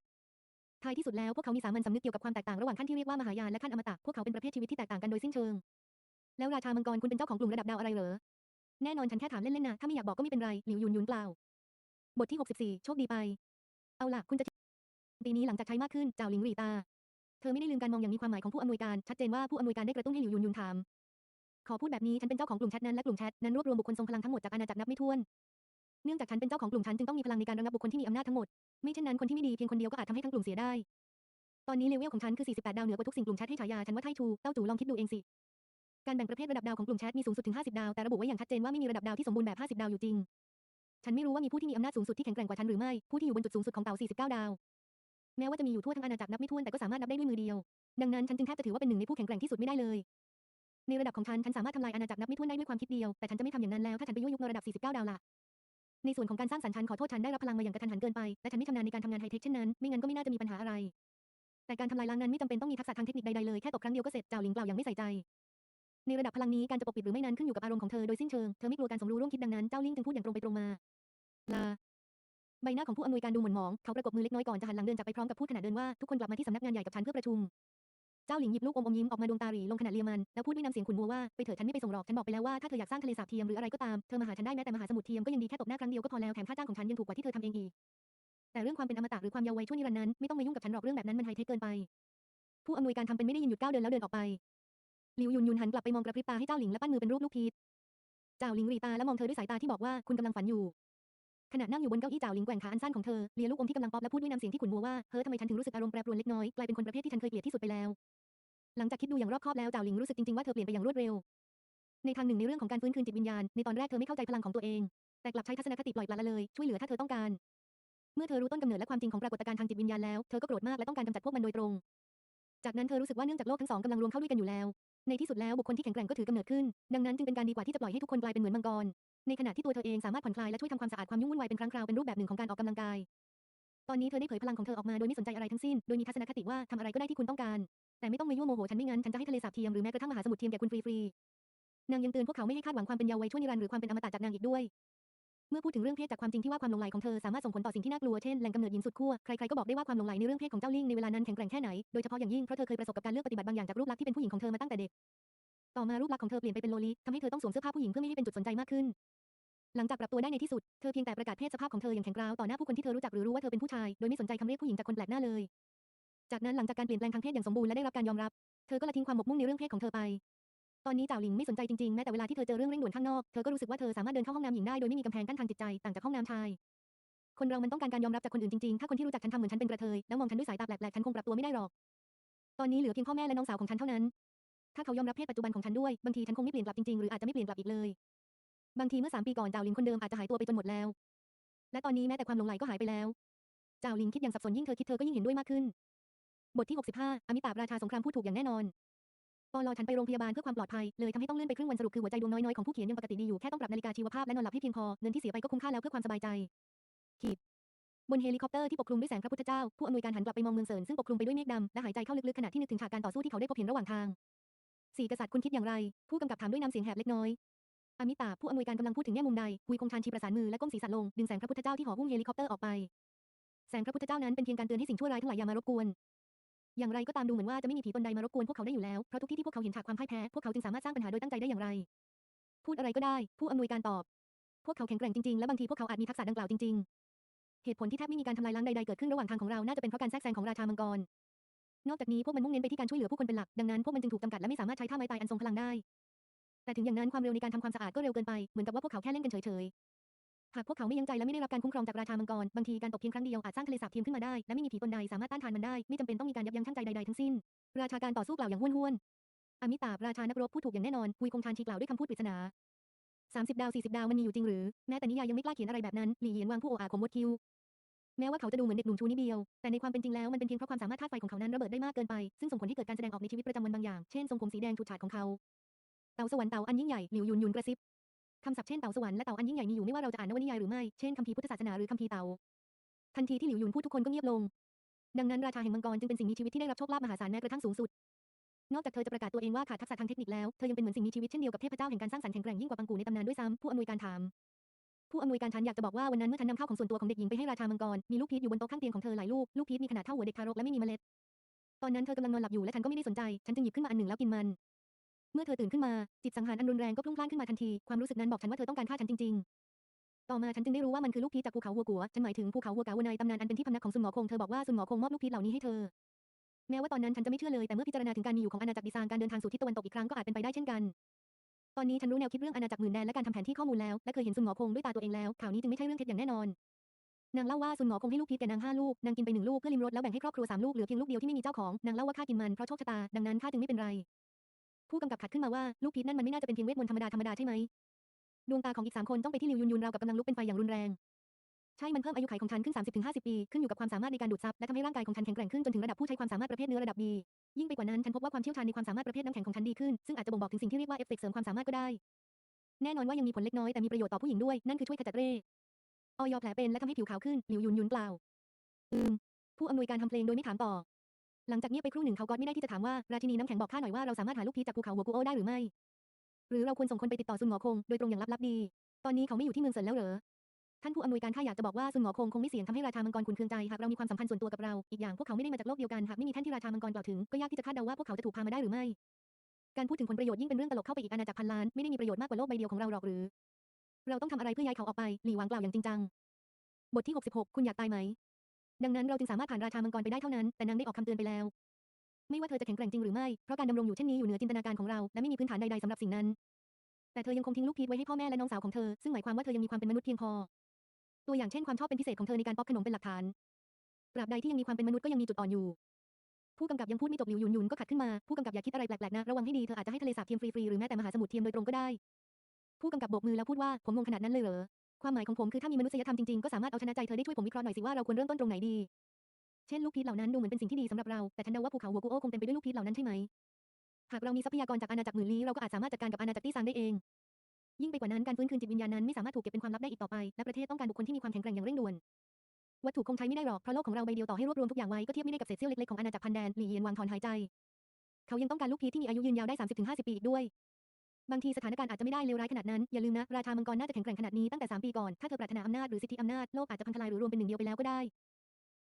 ท้ายที่สุดแล้วพวกเขามีสามัญสำนึกเกี่ยวกับความแตกต่างระหว่างขั้นที่เรียกว่ามหายานและขั้นอมตะพวกเขาเป็นประเภทชีวิตที่แตกต่างกันโดยสิ้นเชิง แล้วราชามังกรคุณเป็นเจ้าของกลุ่มระดับดาวอะไรเหรอแน่นอนฉันแค่ถามเล่นๆนะถ้าไม่อยากบอกก็ไม่เป็นไรหลิวยุนยุนกล่าว บทที่ 64 โชคดีไป เอาล่ะ คุณจะปีนี้หลังจากใช้มากขึ้นเจ้าหลิงหรีตา เธอไม่ได้ลืมการมองอย่างมีความหมายของผู้อำนวยการ ชัดเจนว่าผู้อำนวยการได้กระตุ้นให้หลิวยุนยุนถาม ขอพูดแบบนี้ฉันเป็นเจ้าของกลุ่มแชทนั้นและกลุ่มแชทนั้นรวบรวมบุคคลทรงพลังทั้งหมดจากอาณาจักรนับไม่ถ้วน เนื่องจากฉันเป็นเจ้าของกลุ่มฉันจึงต้องมีพลังในการระงับบุคคลที่มีอำนาจทั้งหมด ไม่เช่นนั้นคนที่ไม่ดีเพียงคนเดียวก็อาจทำให้ทั้งกลุ่มเสียได้ ตอนนี้เลเวลของฉันคือ 48 ดาวเหนือกว่าทุกสิ่งกลุ่มแชทให้ฉายาฉันว่าไทชูเต้าจูลองคิดดูเองสิ การแบ่งประเภทระดับดาวของกลุ่มแชทมีสูงสุดถึง 50 ดาวแต่ระบุไว้อย่างชัดเจนว่าไม่มีระดับดาวที่สมบูรณ์แบบ 50 ดาวอยู่จริง ฉันไม่รู้ว่ามีผู้ที่มีอำนาจสูงสุดที่แข็งแกร่งกว่าฉันหรือไม่ ผู้ที่อยู่บนจุดสูงสุดของเต่า 49 ดาว แม้ว่าจะมีอยู่ทั่วทั้งอาณาจักรนับไม่ถ้วนแต่ก็สามารถนับได้ด้วยมือเดียว ดังนั้นฉันจึงแทบจะถือว่าเป็นหนึ่งในผู้แข็งแกร่งที่สุดไม่ได้เลย ในระดับของฉันฉันสามารถทำลายอาณาจักรนับไม่ถ้วนได้ด้วยความคิดเดียว แต่ฉันจะไม่ทำอย่างนั้นแล้วถ้าฉันไปยั่วยุในระดับ 49 ดาวล่ะในส่วนของการสร้างสรรค์ฉันขอโทษฉันได้รับพลังมาอย่างกระทันหันเกินไปและฉันไม่ชำนาญในการทำงานไฮเทคเช่นนั้นไม่งั้นก็ไม่น่าจะมีปัญหาอะไร แต่การทำลายล้างนั้นไม่จำเป็นต้องมีทักษะทางเทคนิคใดๆเลยแค่ตบครั้งเดียวก็เสร็จเจ้าหลิงกล่าวอย่างไม่ใส่ใจ ในระดับพลังนี้การจะปกปิดหรือไม่นั้นขึ้นอยู่กับอารมณ์ของเธอโดยสิ้นเชิง เธอไม่กลัวการสมรู้ร่วมคิดดังนั้นเจ้าลิงจึงพูดอย่างตรงไปตรงมา ลา ใบหน้าของผู้อำนวยการดูหม่นหมอง เขาประกบมือเล็กน้อยก่อนจะหันหลังเดินจากไปพร้อมกับพูดขณะเดินว่าทุกคนกลับมาที่สำนักงานใหญ่กับฉันเพื่อประชุม เจ้าหลิงหยิบลูกอมอมยิ้มออกมาดวงตาหรีลงขณะเลียมันแล้วพูดด้วยน้ำเสียงขุ่นมัวว่าไปเถิดฉันไม่ไปส่งหรอกฉันบอกไปแล้วว่าถ้าเธออยากสร้างทะเลสาบเทียมหรืออะไรก็ตามเธอมาหาฉันได้แม้แต่มหาสมุทรเทียมก็ยังดีแค่ตบหน้าครั้งเดียวก็พอแล้วแถมค่าจ้างของฉันยังถูกกว่าที่เธอทำเองอีกแต่เรื่องความเป็นอมตะหรือความเยาว์วัยชั่วนิรันดร์นั้นไม่ต้องมายุ่งกับฉันหรอกเรื่องแบบนั้นมันไฮเทคเกินไปผู้อำนวยการทำเป็นไม่ได้ยินหยุดก้าวเดินแล้วเดินออกไป หลิวยุนยุนหันกลับไปมองกระพริบตาให้เจ้าหลิงและปั้นมือเป็นรูปลูกพีชเจ้าหลิงหรีตาและมองเธอด้วยสายตาที่บอกว่าคุณกำลังฝันอยู่ ขณะนั่งอยู่บนเก้าอี้เจ่าหลิงแกว่งขาอันสั้นของเธอเลียลูกอมที่กำลังป๊อปและพูดด้วยน้ำเสียงที่ขุ่นมัวว่าเฮ้อทำไมฉันถึงรู้สึกอารมณ์แปรปรวนเล็กน้อยกลายเป็นคนประเภทที่ฉันเคยเกลียดที่สุดไปแล้ว หลังจากคิดดูอย่างรอบคอบแล้วเจ่าหลิงรู้สึกจริงๆว่าเธอเปลี่ยนไปอย่างรวดเร็ว ในทางหนึ่งในเรื่องของการฟื้นคืนจิตวิญญาณในตอนแรกเธอไม่เข้าใจพลังของตัวเอง แต่กลับใช้ทัศนคติปล่อยปละละเลยช่วยเหลือถ้าเธอต้องการ เมื่อเธอรู้ต้นกำเนิดและความจริงของปรากฏการณ์ทางจิตวิญญาณแล้วเธอก็โกรธมากและต้องการกำจัดพวกมันโดยตรง จากนั้นเธอรู้สึกว่าเนื่องจากโลกทั้งสองกำลังรวมเข้าด้วยกันอยู่แล้ว ในที่สุดแล้วบุคคลที่แข็งแกร่งก็ถือกำเนิดขึ้น ดังนั้นจึงเป็นการดีกว่าที่จะปล่อยให้ทุกคนกลายเป็นเหมือนมังกร ในขณะที่ตัวเธอเองสามารถผ่อนคลายและช่วยทำความสะอาดความยุ่งวุ่นวายเป็นครั้งคราวเป็นรูปแบบหนึ่งของการออกกำลังกาย ตอนนี้เธอได้เผยพลังของเธอออกมาโดยไม่สนใจอะไรทั้งสิ้น โดยมีทัศนคติว่าทำอะไรก็ได้ที่คุณต้องการ แต่ไม่ต้องมายั่วโมโหฉันไม่งั้นฉันจะให้ทะเลสาบเทียมหรือแม้กระทั่งมหาสมุทรเทียมแก่คุณฟรีๆนางยังเตือนพวกเขาไม่ให้คาดหวังความเป็นเยาว์วัยชั่วนิรันดร์หรือความเป็นอมตะจากนางอีกด้วย เมื่อพูดถึงเรื่องเพศจากความจริงที่ว่าความหลงใหลของเธอสามารถส่งผลต่อสิ่งที่น่ากลัวเช่นแหล่งกำเนิดหญิงสุดขั้วใครๆก็บอกได้ว่าความหลงใหลในเรื่องเพศของเจ้าลิงในเวลานั้นแข็งแกร่งแค่ไหนโดยเฉพาะอย่างยิ่งเพราะเธอเคยประสบกับการเลือกปฏิบัติบางอย่างจากรูปลักษณ์ที่เป็นผู้หญิงของเธอมาตั้งแต่เด็กต่อมารูปลักษณ์ของเธอเปลี่ยนไปเป็นโลลิทำให้เธอต้องสวมเสื้อผ้าผู้หญิงเพื่อไม่ให้เป็นจุดสนใจมากขึ้น หลังจากปรับตัวได้ในที่สุด เธอเพียงแต่ประกาศเพศสภาพของเธออย่างแข็งกร้าวต่อหน้าผู้คนที่เธอรู้จักหรือรู้ว่าเธอเป็นผู้ชายโดยไม่สนใจคำเรียกผู้หญิงจากคนแปลกหน้าเลย จากนั้นหลังจากการเปลี่ยนแปลงทางเพศอย่างสมบูรณ์และได้รับการยอมรับ เธอก็ละทิ้งความหมกมุ่นในเรื่องเพศของเธอไป ตอนนี้จ่าวหลิงไม่สนใจจริงๆ แม้แต่เวลาที่เธอเจอเรื่องเร่งด่วนข้างนอก เธอก็รู้สึกว่าเธอสามารถเดินเข้าห้องน้ำหญิงได้โดยไม่มีกำแพงกั้นทางจิตใจ ต่างจากห้องน้ำชาย คนเรามันต้องการการยอมรับจากคนอื่นจริงๆ ถ้าคนที่รู้จักฉันทำเหมือนฉันเป็นกระเทย แล้วมองฉันด้วยสายตาแปลกๆ ฉันคงปรับตัวไม่ได้หรอก ตอนนี้เหลือเพียงพ่อแม่และน้องสาวของฉันเท่านั้น ถ้าเขายอมรับเพศปัจจุบันของฉันด้วย บางทีฉันคงไม่เปลี่ยนกลับจริงๆ หรืออาจจะไม่เปลี่ยนกลับอีกเลย บางทีเมื่อสามปีก่อนจ่าวหลิงคนเดิมอาจจะหายตัวไปจนหมดแล้ว และตอนนี้แม้แต่ความหลงใหลก็หายไปแล้วจ่าวหลิงคิดอย่างสับสนยิ่งเธอคิดเธอก็ยิ่งเห็นด้วยมากขึ้นบทที่ 65 อมิตาบราชาสงครามพูดถูกอย่างแน่นอน ปลอฉันไปโรงพยาบาลเพื่อความปลอดภัย เลยทำให้ต้องเลื่อนไปครึ่งวันสรุปคือหัวใจดวงน้อยๆของผู้เขียนยังปกติดีอยู่แค่ต้องปรับนาฬิกาชีวภาพและนอนหลับให้เพียงพอ เงินที่เสียไปก็คุ้มค่าแล้วเพื่อความสบายใจขีดบนเฮลิคอปเตอร์ที่ปกคลุมด้วยแสงพระพุทธเจ้า ผู้อำนวยการหันกลับไปมองเมืองเซินซึ่งปกคลุมไปด้วยเมฆดำและหายใจเข้าลึกๆขณะที่นึกถึงฉากการต่อสู้ที่เขาได้พบเห็นระหว่างทางสี่กษัตริย์คุณคิดอย่างไร ผู้กำกับถามด้วยน้ำเสียงแหบเล็กน้อยอมิตาผู้อำนวยการกำลังพูดถึงแง่มุมใดหุยคงชานชีประสานมือและก้มศีรษะลงดึงแสงพระพุทธเจ้าที่ห่อหุ้มเฮลิคอปเตอร์ออกไปแสงพระพุทธเจ้านั้นเป็นเพียงการเตือนให้สิ่งชั่วร้ายทั้งหลายอย่ามารบกวน อย่างไรก็ตามดูเหมือนว่าจะไม่มีผีตนใดมารบกวนพวกเขาได้อยู่แล้ว เพราะทุกที่ที่พวกเขาเห็นฉากความพ่ายแพ้พวกเขาจึงสามารถสร้างปัญหาโดยตั้งใจได้อย่างไร พูดอะไรก็ได้ ผู้อำนวยการตอบ พวกเขาแข็งแกร่งจริงๆ และบางทีพวกเขาอาจมีทักษะดังกล่าวจริง ๆ เหตุผลที่แทบไม่มีการทำลายล้างใดๆเกิดขึ้นระหว่างทางของเรา น่าจะเป็นเพราะการแทรกแซงของราชามังกร นอกจากนี้พวกมันมุ่งเน้นไปที่การช่วยเหลือผู้คนเป็นหลัก ดังนั้นพวกมันจึงถูกจำกัดและไม่สามารถใช้ท่าไม้ตายอันทรงพลังได้ แต่ถึงอย่างนั้นความเร็วในการทำความสะอาดก็เร็วเกินไป เหมือนกับว่าพวกเขาแค่เล่นกันเฉย หากพวกเขาไม่ยั้งใจและไม่ได้รับการคุ้มครองจากราชามังกร บางทีการตกเพียงครั้งเดียวอาจสร้างทะเลสาบเทียมขึ้นมาได้ และไม่มีผีตนใดสามารถต้านทานมันได้ ไม่จำเป็นต้องมีการยับยั้งชั่งใจใดๆทั้งสิ้น ราชาการต่อสู้กล่าวอย่างห้วนห้วนๆอมิตาบราชานักรบพูดถูกอย่างแน่นอนคุยคงชานชีกล่าวด้วยคำพูดปริศนา30 ดาว 40 ดาวมันมีอยู่จริงหรือ แม้แต่นิยายยังไม่กล้าเขียนอะไรแบบนั้น หลี่เหยียนวางผู้โออาขมวดคิว แม้ว่าเขาจะดูเหมือนเด็กหนุ่มชูนิเดียว แต่ในความเป็นจริงแล้วมันเป็นเพียงเพราะความสามารถธาตุไฟของเขานั้นระเบิดได้มากเกินไป ซึ่งส่งผลให้เกิดการแสดงออกในชีวิตประจำวันบางอย่าง เช่นทรงผมสีแดงฉูดฉาดของเขา เต่าสวรรค์เต่าอันยิ่งใหญ่ หลิวยุนยุนกระซิบ คำศัพท์เช่นเต่าสวรรค์และเต่าอันยิ่งใหญ่มีอยู่ไม่ว่าเราจะอ่านนวนิยายหรือไม่ เช่นคัมภีร์พุทธศาสนาหรือคัมภีร์เต่า ทันทีที่หลิวหยุนพูดทุกคนก็เงียบลง ดังนั้นราชาแห่งมังกรจึงเป็นสิ่งมีชีวิตที่ได้รับโชคลาภมหาศาลแม้กระทั่งสูงสุด นอกจากเธอจะประกาศตัวเองว่าขาดทักษะทางเทคนิคแล้ว เธอยังเป็นเหมือนสิ่งมีชีวิตเช่นเดียวกับเทพเจ้าแห่งการสร้างสรรค์แข็งแกร่งยิ่งกว่าปังกูในตำนานด้วยซ้ำผู้อำนวยการถาม ผู้อำนวยการฉันอยากจะบอกว่าวันนั้นเมื่อฉันนำข้าวของส่วนตัวของเด็กหญิงไปให้ราชามังกร มีลูกพีชอยู่บนโต๊ะข้างเตียงของเธอหลายลูก ลูกพีชมีขนาดเท่าหัวเด็กทารกและไม่มีเมล็ด ตอนนั้นเธอกำลังนอนหลับอยู่และฉันก็ไม่ได้สนใจ ฉันจึงหยิบขึ้นมาอันหนึ่งแล้วกินมัน เมื่อเธอตื่นขึ้นมา จิตสังหารอันรุนแรงก็พลุ่งพล่านขึ้นมาทันที ความรู้สึกนั้นบอกฉันว่าเธอต้องการฆ่าฉันจริง ๆ ต่อมาฉันจึงได้รู้ว่ามันคือลูกพีชจากภูเขาวัวกัว ฉันหมายถึงภูเขาวัวกาวในตำนานอันเป็นที่พำนักของซุนหงอคง เธอบอกว่าซุนหงอคงมอบลูกพีชเหล่านี้ให้เธอ แม้ว่าตอนนั้นฉันจะไม่เชื่อเลย แต่เมื่อพิจารณาถึงการมีอยู่ของอาณาจักรดิซานการเดินทางสู่ทิศตะวันตกอีกครั้งก็อาจเป็นไปได้เช่นกัน ตอนนี้ฉันรู้แนวคิดเรื่องอาณาจักรหมื่นแดนและการทำแผนที่ข้อมูลแล้ว และเคยเห็นซุนหงอคงด้วยตาตัวเองแล้ว ข่าวนี้จึงไม่ใช่เรื่องเท็จอย่างแน่นอนนางเล่าว่าซุนหงอคงให้ลูกพีชแก่นางห้าลูก นางกินไปหนึ่งลูกเพื่อลิมรสแล้วแบ่งให้ครอบครัวสามลูกเหลือเพียงลูกเดียวที่ไม่มีเจ้าของ นางเล่าว่าข้ากินมันเพราะโชคชะตา ดังนั้นข้าจึงไม่เป็นไร ผู้กำกับขัดขึ้นมาว่าลูกพีชนั่นมันไม่น่าจะเป็นเพียงเวทมนต์ธรรมดาธรรมดาใช่ไหมดวงตาของอีกสามคนต้องไปที่ลิวยุนยุนราวกับกำลังลุกเป็นไฟอย่างรุนแรง ใช่มันเพิ่มอายุขัยของฉันขึ้น 30-50 ปี ขึ้นอยู่กับความสามารถในการดูดซับและทำให้ร่างกายของฉันแข็งแกร่งขึ้นจนถึงระดับผู้ใช้ความสามารถประเภทเนื้อระดับ B ยิ่งไปกว่านั้นฉันพบว่าความเชี่ยวชาญในความสามารถประเภทน้ำแข็งของฉันดีขึ้นซึ่งอาจจะบ่งบอกถึงสิ่งที่เรียกว่าเอฟเฟกต์เสริมความสามารถก็ได้ แน่นอนว่ายังมีผลเล็กน้อยแต่มีประโยชน์ต่อผู้หญิงด้วยนั่นคือช่วยขจัดเร่ออยแผลเป็นและทำให้ผิวขาวขึ้นหลิวยุนยุนกล่าวอืมผู้อำนวยการทำเพลงโดยไม่ถามต่อ หลังจากเงียบไปครู่หนึ่งเขาก็ไม่ได้ที่จะถามว่าราชินีน้ำแข็งบอกข้าหน่อยว่าเราสามารถหาลูกพีชจากภูเขาหัวกูโอได้หรือไม่ หรือเราควรส่งคนไปติดต่อซุนหงอคงโดยตรงอย่างลับๆดี ตอนนี้เขาไม่อยู่ที่เมืองเซินแล้วเหรอท่านผู้อำนวยการข้าอยากจะบอกว่าซุนหงอคงคงไม่เสี่ยงทำให้ราชามังกรขุนเคืองใจหากเรามีความสัมพันธ์ส่วนตัวกับเราอีกอย่างพวกเขาไม่ได้มาจากโลกเดียวกันหากไม่มีท่านที่ราชามังกรกล่าวถึงก็ยากที่จะคาดเดาว่าพวกเขาจะถูกพามาได้หรือไม่ การพูดถึงผลประโยชน์ยิ่งเป็นเรื่องตลกเข้าไปอีกอาณาจักรพันล้านไม่ได้มีประโยชน์มากกว่าโลกใบเดียวของเราหรอกหรือ เราต้องทำอะไรเพื่อย้ายเขาออกไปหลี่หวางกล่าวอย่างจริงจังบทที่ 66 คุณอยากตายไหม ดังนั้นเราจึงสามารถผ่านราชามังกรไปได้เท่านั้น แต่นางได้ออกคำเตือนไปแล้ว ไม่ว่าเธอจะแข็งแกร่งจริงหรือไม่ เพราะการดำรงอยู่เช่นนี้อยู่เหนือจินตนาการของเรา และไม่มีพื้นฐานใดๆสำหรับสิ่งนั้น แต่เธอยังคงทิ้งลูกพีชไว้ให้พ่อแม่และน้องสาวของเธอ ซึ่งหมายความว่าเธอยังมีความเป็นมนุษย์เพียงพอ ตัวอย่างเช่นความชอบเป็นพิเศษของเธอในการป๊อปขนมเป็นหลักฐานตราบใดที่ยังมีความเป็นมนุษย์ก็ยังมีจุดอ่อนอยู่ ผู้กำกับยังพูดไม่จบหลิวหยุนหยุนก็ขัดขึ้นมา ผู้กำกับอย่าคิดอะไรแปลกๆนะ ระวังให้ดีเธออาจจะให้ทะเลสาบเทียมฟรีๆหรือแม้แต่มหาสมุทรเทียมโดยตรงก็ได้ ผู้กำกับโบกมือแล้วพูดว่าผมงงขนาดนั้นเลยเหรอ ความหมายของผมคือถ้ามีมนุษยธรรมจริงๆ ก็สามารถเอาชนะใจเธอได้ช่วยผมวิเคราะห์หน่อยสิว่าเราควรเริ่มต้นตรงไหนดี เช่นลูกพีชเหล่านั้นดูเหมือนเป็นสิ่งที่ดีสำหรับเรา แต่ฉันเดาว่าภูเขาหัวกุโอคงเต็มไปด้วยลูกพีชเหล่านั้นใช่ไหม หากเรามีทรัพยากรจากอาณาจักรหมื่นลี้เราก็อาจสามารถจัดการกับอาณาจักรตี้ซางได้เอง ยิ่งไปกว่านั้นการฟื้นคืนจิตวิญญาณนั้นไม่สามารถถูกเก็บเป็นความลับได้อีกต่อไปและประเทศต้องการบุคคลที่มีความแข็งแกร่งอย่างเร่งด่วนวัตถุคงใช้ไม่ได้หรอกเพราะโลกของเราใบเดียวต่อให้รวบรวมทุกอย่างไว้ก็เทียบไม่ได้กับเศษเสี้ยวเล็กๆของอาณาจักรพันแดนหลี่เยียนวางถอนหายใจ เขายังต้องการลูกพีชที่มีอายุยืนยาวได้ 30-50 ปีอีกด้วย บางทีสถานการณ์อาจจะไม่ได้เลวร้ายขนาดนั้น อย่าลืมนะ ราชามังกรน่าจะแข็งแกร่งขนาดนี้ตั้งแต่ 3 ปีก่อน ถ้าเธอปรารถนาอำนาจหรือสิทธิอำนาจ โลกอาจจะพังทลายหรือรวมเป็นหนึ่งเดียวไปแล้วก็ได้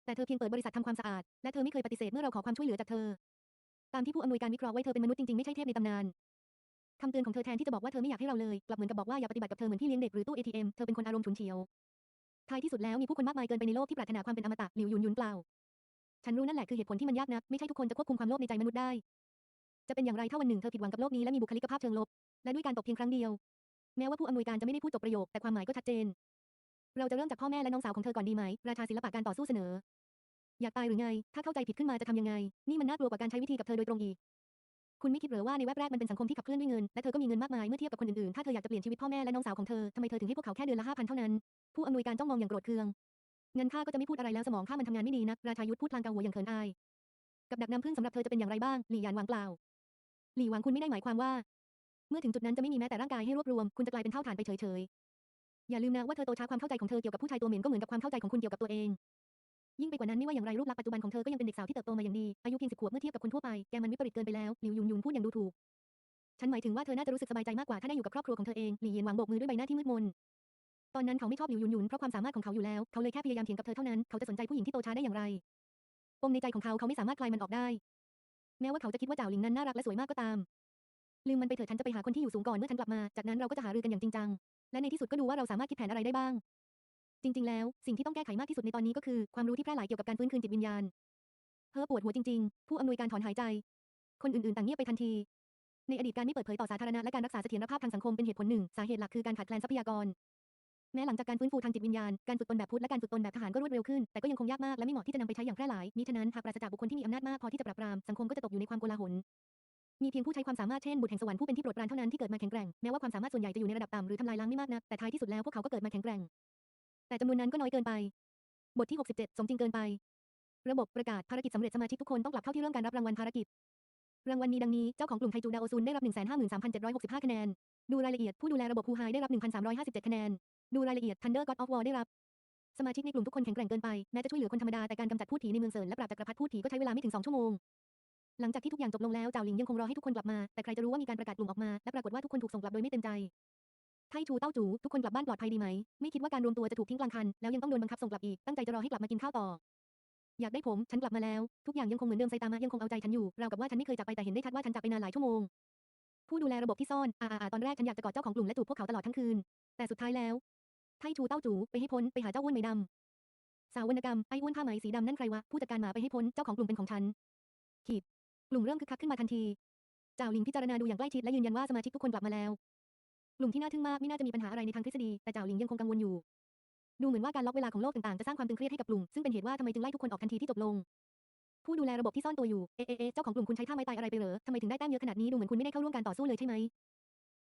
แต่เธอเพียงเปิดบริษัททำความสะอาด และเธอไม่เคยปฏิเสธเมื่อเราขอความช่วยเหลือจากเธอ ตามที่ผู้อำนวยการวิเคราะห์ไว้เธอเป็นมนุษย์จริงๆไม่ใช่เทพในตำนานคำเตือนของเธอแทนที่จะบอกว่าเธอไม่อยากให้เราเลย กลับเหมือนกับบอกว่าอย่าปฏิบัติกับเธอเหมือนพี่เลี้ยงเด็กหรือตู้ ATM เธอเป็นคนอารมณ์ฉุนเฉียว ท้ายที่สุดแล้วมีผู้คนมากมายเกินไปในโลกที่ปรารถนาความเป็นอมตะหลิวยุนยุนเปล่า ฉันรู้นั่นแหละคือเหตุผลที่มันยากนัก ไม่ใช่ทุกคนจะควบคุมความโลภในใจมนุษย์ได้ จะเป็นอย่างไรถ้าวันหนึ่งเธอผิดหวังกับโลกนี้และมีบุคลิกภาพเชิงลบ และด้วยการตกเพียงครั้งเดียว แม้ว่าผู้อำนวยการจะไม่ได้พูดจบประโยคแต่ความหมายก็ชัดเจน เราจะเริ่มจากพ่อแม่และน้องสาวของเธอก่อนดีไหม ราชาศิลปะการต่อสู้เสนอ อยากตายหรือไง ถ้าเข้าใจผิดขึ้นมาจะทำยังไง นี่มันน่ากลัวกว่าการใช้วิธีกับเธอโดยตรงอีก คุณไม่คิดหรือว่าในแวบแรกมันเป็นสังคมที่ขับเคลื่อนด้วยเงิน และเธอก็มีเงินมากมายเมื่อเทียบกับคนอื่นๆ ถ้าเธออยากจะเปลี่ยนชีวิตพ่อแม่และน้องสาวของเธอทำไมเธอถึงให้พวกเขาแค่เดือนละห้าพันเท่านั้น ผู้อำนวยการจ้องมองอย่างโกรธเคืองเงินค่าก็จะไม่พูดอะไรแล้วสมองข้ามันทำงานไม่ดีนักราชายุทธพูดพลางกาหัวอย่างเขินอาย กับดักน้ำพึ่งสำหรับเธอจะเป็นอย่างไรบ้างหลี่หยานหวังเปล่าหลี่หวังคุณไม่ได้หมายความว่า เมื่อถึงจุดนั้นจะไม่มีแม้แต่ร่างกายให้รวบรวม คุณจะกลายเป็นเท่าฐานไปเฉยๆ อย่าลืมนะว่าเธอโตช้าความเข้าใจของเธอเกี่ยวกับผู้ชายตัวเหม็นก็เหมือนกับความเข้าใจของคุณเกี่ยวกับตัวเอง ยิ่งไปกว่านั้นไม่ว่าอย่างไรรูปลักษณ์ปัจจุบันของเธอก็ยังเป็นเด็กสาวที่เติบโตมาอย่างดี อายุเพียงสิบขวบเมื่อเทียบกับคนทั่วไป แกมันวิปริตเกินไปแล้ว หลิวยุนยุนพูดอย่างดูถูก ฉันหมายถึงว่าเธอน่าจะรู้สึกสบายใจมากกว่าถ้าได้อยู่กับครอบครัวของเธอเอง หลี่เยียนหวังโบกมือด้วยใบหน้าที่มืดมนตอนนั้นเขาไม่ชอบหลิวยุนยุนเพราะความสามารถของเขาอยู่แล้ว เขาเลยแค่พยายามเถียงกับเธอเท่านั้น เขาจะสนใจผู้หญิงที่โตช้าได้อย่างไรปมในใจของเขาเขาไม่สามารถคลายมันออกได้ แม้ว่าเขาจะคิดว่าเจ้าหลิงนั้นน่ารักและสวยมากก็ตาม ลืมมันไปเถิดฉันจะไปหาคนที่อยู่สูงก่อนเมื่อฉันกลับมา จากนั้นเราก็จะหารือกันอย่างจริงจัง และในที่สุดก็ดูว่าเราสามารถคิดแผนอะไรได้บ้าง จริง ๆ แล้ว สิ่งที่ต้องแก้ไขมากที่สุดในตอนนี้ก็คือ ความรู้ที่แพร่หลายเกี่ยวกับการฟื้นคืนจิตวิญญาณเพ้อปวดหัวจริง ๆ ผู้อำนวยการถอนหายใจ คนอื่น ๆ ต่างเงียบไปทันที ในอดีตการไม่เปิดเผยต่อสาธารณะและการรักษาเสถียรภาพทางสังคมเป็นเหตุผลหนึ่ง สาเหตุหลักคือการขาดแคลนทรัพยากร แม้หลังจากการฟื้นฟูทางจิตวิญญาณ การฝึกตนแบบพุทธและการฝึกตนแบบทหารก็รวดเร็วขึ้น แต่ก็ยังคงยากมากและไม่เหมาะที่จะนำไปใช้อย่างแพร่หลาย มิฉะนั้นหากปราศจากบุคคลที่มีอำนาจมากพอที่จะปราบปราม สังคมก็จะตกอยู่ในความโกลาหล มีเพียงผู้ใช้ความสามารถเช่นบุตรแห่งสวรรค์ผู้เป็นที่โปรดปรานเท่านั้นที่เกิดมาแข็งแกร่งแม้ว่าความสามารถส่วนใหญ่จะอยู่ในระดับต่ำหรือทำลายล้างไม่มากนักแต่ท้ายที่สุดแล้วพวกเขาก็เกิดมาแข็งแกร่ง แต่จำนวนนั้นก็น้อยเกินไป บทที่ 67 สมจริงเกินไป ระบบประกาศภารกิจสำเร็จสมาชิกทุกคนต้องกลับเข้าที่เริ่มการรับรางวัลภารกิจ รางวัลมีดังนี้เจ้าของกลุ่มไทจูดาโอซุนได้รับ 153,765 คะแนน ดูรายละเอียดผู้ดูแลระบบฮูไฮได้รับ 1,357 คะแนน ดูรายละเอียด Thunder God of War ได้รับสมาชิกในกลุ่มทุกคนแข็งแกร่งเกินไป แม้จะช่วยเหลือคนธรรมดาแต่การกำจัดพูดผีในเมืองเซินและปราบจักรพรรดิพูดผีก็ใช้เวลาไม่ถึง 2 ชั่วโมง หลังจากที่ทุกอย่างจบลงแล้วเจ้าหลิงยังคงรอให้ทุกคนกลับมา แต่ใครจะรู้ว่ามีการประกาศกลุ่มออกมา และปรากฏว่าทุกคนถูกส่งกลับโดยไม่เต็มใจไทชูเต้าจูทุกคนกลับบ้านปลอดภัยดีไหม ไม่คิดว่าการรวมตัวจะถูกทิ้งกลางคัน แล้วยังต้องโดนบังคับส่งกลับอีก ตั้งใจจะรอให้กลับมากินข้าวต่อ อยากได้ผม ฉันกลับมาแล้ว ทุกอย่างยังคงเหมือนเดิมไซตามะยังคงเอาใจฉันอยู่ราวกับว่าฉันไม่เคยจากไปแต่เห็นได้ชัดว่าฉันจากไปนานหลายชั่วโมง ผู้ดูแลระบบที่ซ่อน อ่าอ่าตอนแรกฉันอยากจะกอดเจ้าของกลุ่มและจูบพวกเขาตลอดทั้งคืน แต่สุดท้ายแล้ว ไทชูเต้าจูไปให้พ้นไปหาเจ้าอ้วนไหมดำสาววรรณกรรมไอ้อ้วนผ้าไหมสีดำนั่นใครวะ ผู้จัดการหมาไปให้พ้น เจ้าของกลุ่มเป็นของฉันขีด กลุ่มเริ่มคึกคักขึ้นมาทันทีเจ้าลิงพิจารณาดูอย่างใกล้ชิดและยืนยันว่าสมาชิกทุกคนกลับมาแล้ว กลุ่มที่น่าทึ่งมากไม่น่าจะมีปัญหาอะไรในทางทฤษฎีแต่เจ้าลิงยังคงกังวลอยู่ ดูเหมือนว่าการล็อกเวลาของโลกต่างๆจะสร้างความตึงเครียดให้กับกลุ่มซึ่งเป็นเหตุว่าทำไมจึงไล่ทุกคนออกทันทีที่จบลง ผู้ดูแลระบบที่ซ่อนตัวอยู่เอเอเอเจ้าของกลุ่มคุณใช้ท่าไม้ตายอะไรไปเหรอทำไมถึงได้แต้มเยอะขนาดนี้ดูเหมือนคุณไม่ได้เข้าร่วมการต่อสู้เลยใช่ไหม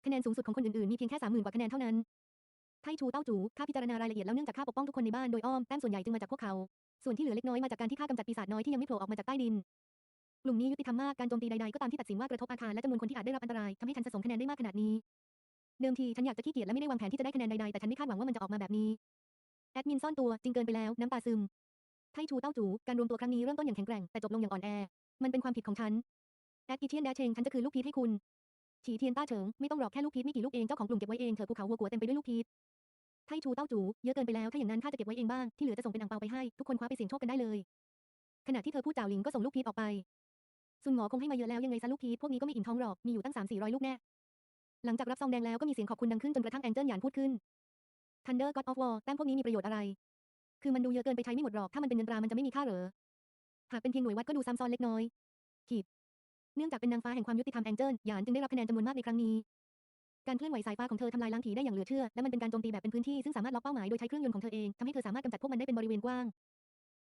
คะแนนสูงสุดของคนอื่นๆมีเพียงแค่สามหมื่นกว่าคะแนนเท่านั้นไทชูเต้าจูข้าพิจารณารายละเอียดแล้วเนื่องจากข้าปกป้องทุกคนในบ้านโดยอ้อมแต้มส่วนใหญ่จึงมาจากพวกเขา ส่วนที่เหลือเล็กน้อยมาจากการที่ข้ากำจัดปีศาจน้อยที่ยังไม่โผล่ออกมาจากใต้ดิน กลุ่มนี้ยุติธรรมมากการโจมตีใดๆก็ตามที่ตัดสินว่ากระทบอาคารและจำนวนคนที่อาจได้รับอันตรายทำให้ฉันสะสมคะแนนได้มากขนาดนี้ เดิมทีฉันอยากจะขี้เกียจและไม่ได้วางแผนที่จะได้คะแนนใดๆแต่ฉันไม่คาดหวังว่ามันจะออกมาแบบนี้แอดมินซ่อนตัวจริงเกินไปแล้วน้ำตาซึมไทชูเต้าจูการรวมตัวครั้งนี้เริ่มต้นอย่างแข็งแกร่งแต่จบลงอย่างอ่อนแอ มันเป็นความผิดของฉันแอดอีเทียนแดเชงฉันจะคืนลูกพีชให้คุณฉีเทียนต้าเฉิงไม่ต้องหรอกแค่ลูกพีชไม่กี่ลูกเองเจ้าของกลุ่มเก็บไว้เองเถอะภูเขาหัวกัวเต็มไปด้วยลูกพีชไทชูเต้าจูเยอะเกินไปแล้วถ้าอย่างนั้นข้าจะเก็บไว้เองบ้างที่เหลือจะส่งเป็นอ่างเปาไปให้ทุกคนคว้าไปเสี่ยงโชคกันได้เลยขณะที่เธอพูดจ่าวหลิงก็ส่งลูกพีชออกไป ซุนหงอคงให้มาเยอะแล้วยังไงซะลูกพีชพวกนี้ก็ไม่อิ่มท้องหรอกมีอยู่ตั้งสามสี่ร้อยลูกแน่หลังจากรับซองแดงแล้วก็มีเสียงขอบคุณดังขึ้นจนกระทั่งแองเจิลหยานพูดขึ้น Thunder God of War แต้มพวกนี้มีประโยชน์อะไร คือมันดูเยอะเกินไปใช้ไม่หมดหรอก ถ้ามันเป็นเงินตรามันจะไม่มีค่าเหรอ หากเป็นเพียงหน่วยวัดก็ดูซ้ำซ้อนเล็กน้อย ขีด เนื่องจากเป็นนางฟ้าแห่งความยุติธรรมแองเจิลหยานจึงได้รับคะแนนจำนวนมากในครั้งนี้ การเคลื่อนไหวสายฟ้าของเธอทำลายล้างผีได้อย่างเหลือเชื่อ และมันเป็นการโจมตีแบบเป็นพื้นที่ซึ่งสามารถล็อกเป้าหมายโดยใช้เครื่องยนต์ของเธอเองทำให้เธอสามารถกำจัดพวกมันได้เป็นบริเวณกว้าง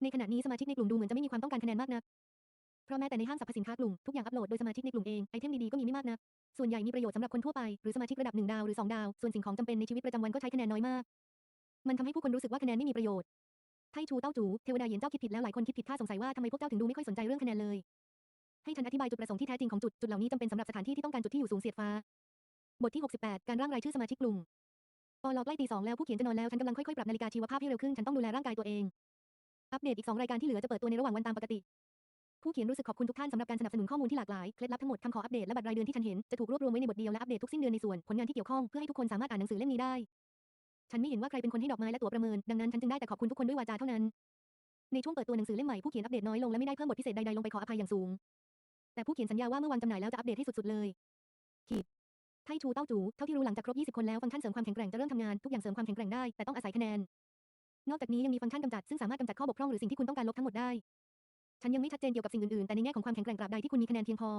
ในขณะนี้สมาชิกในกลุ่มดูเหมือนจะไม่มีความต้องการคะแนนมากนัก เพราะแม้แต่ในห้างสรรพสินค้ากลุ่มทุกอย่างอัปโหลดโดยสมาชิกในกลุ่มเองไอเทมดีๆก็มีไม่มากนักส่วนใหญ่มีประโยชน์สำหรับคนทั่วไปหรือสมาชิกระดับหนึ่งดาวหรือสองดาว ส่วนสิ่งของจำเป็นในชีวิตประจำวันก็ใช้คะแนนน้อยมาก มันทำให้ผู้คนรู้สึกว่าคะแนนไม่มีประโยชน์ ไทชูเต้าจูเทวดาเหยียนเจ้าคิดผิดแล้วหลายคนคิดผิดข้าสงสัยว่าทำไมพวกเจ้าถึงดูไม่ค่อยสนใจเรื่องคะแนนเลย ให้ฉันอธิบายจุดประสงค์ที่แท้จริงของจุดจุดเหล่านี้จำเป็นสำหรับสถานที่ที่ต้องการจุดที่อยู่สูงเสียดฟ้า บทที่ 68 การร่างรายชื่อสมาชิกกลุ่มปอลอใกล้ตีสองแล้วผู้เขียนจะนอนแล้วฉันกำลังค่อยๆปรับนาฬิกาชีวภาพให้เร็วขึ้นฉันต้องดูแลร่างกายตัวเองอัปเดตอีกสองรายการที่เหลือจะเปิดตัวในระหว่างวันตามปกติ ผู้เขียนรู้สึกขอบคุณทุกท่านสำหรับการสนับสนุนข้อมูลที่หลากหลาย เคล็ดลับทั้งหมดคำขออัปเดตและบัตรรายเดือนที่ฉันเห็น จะถูกรวบรวมไว้ในบทเดียวและอัปเดตทุกสิ้นเดือนในส่วนผลงานที่เกี่ยวข้องเพื่อให้ทุกคนสามารถอ่านหนังสือเล่มนี้ได้ ฉันไม่เห็นว่าใครเป็นคนให้ดอกไม้และตั๋วประเมิน ดังนั้นฉันจึงได้แต่ขอบคุณทุกคนด้วยวาจาเท่านั้น ในช่วงเปิดตัวหนังสือเล่มใหม่ผู้เขียนอัปเดตน้อยลงและไม่ได้เพิ่มบทพิเศษใดๆลงไปขออภัยอย่างสูง แต่ผู้เขียนสัญญาว่าเมื่อวางจำหน่ายแล้วจะอัปเดตให้สุดๆเลยขีดไทชูเต้าจูเท่าที่รู้หลังจากครบ 20 คนแล้วฟังก์ชันเสริมความแข็งแกร่งจะเริ่มทำงานทุกอย่างเสริมความแข็งแกร่งได้แต่ต้องอาศัยคะแนนนอกจากนี้ยังมีฟังก์ชันกำจัดซึ่งสามารถกำจัดข้อบกพร่องหรือสิ่งที่คุณต้องการลบทั้งหมดได้ ฉันยังไม่ชัดเจนเกี่ยวกับสิ่งอื่นๆ แต่ในแง่ของความแข็งแกร่งตราบใดที่คุณมีคะแนนเพียงพอ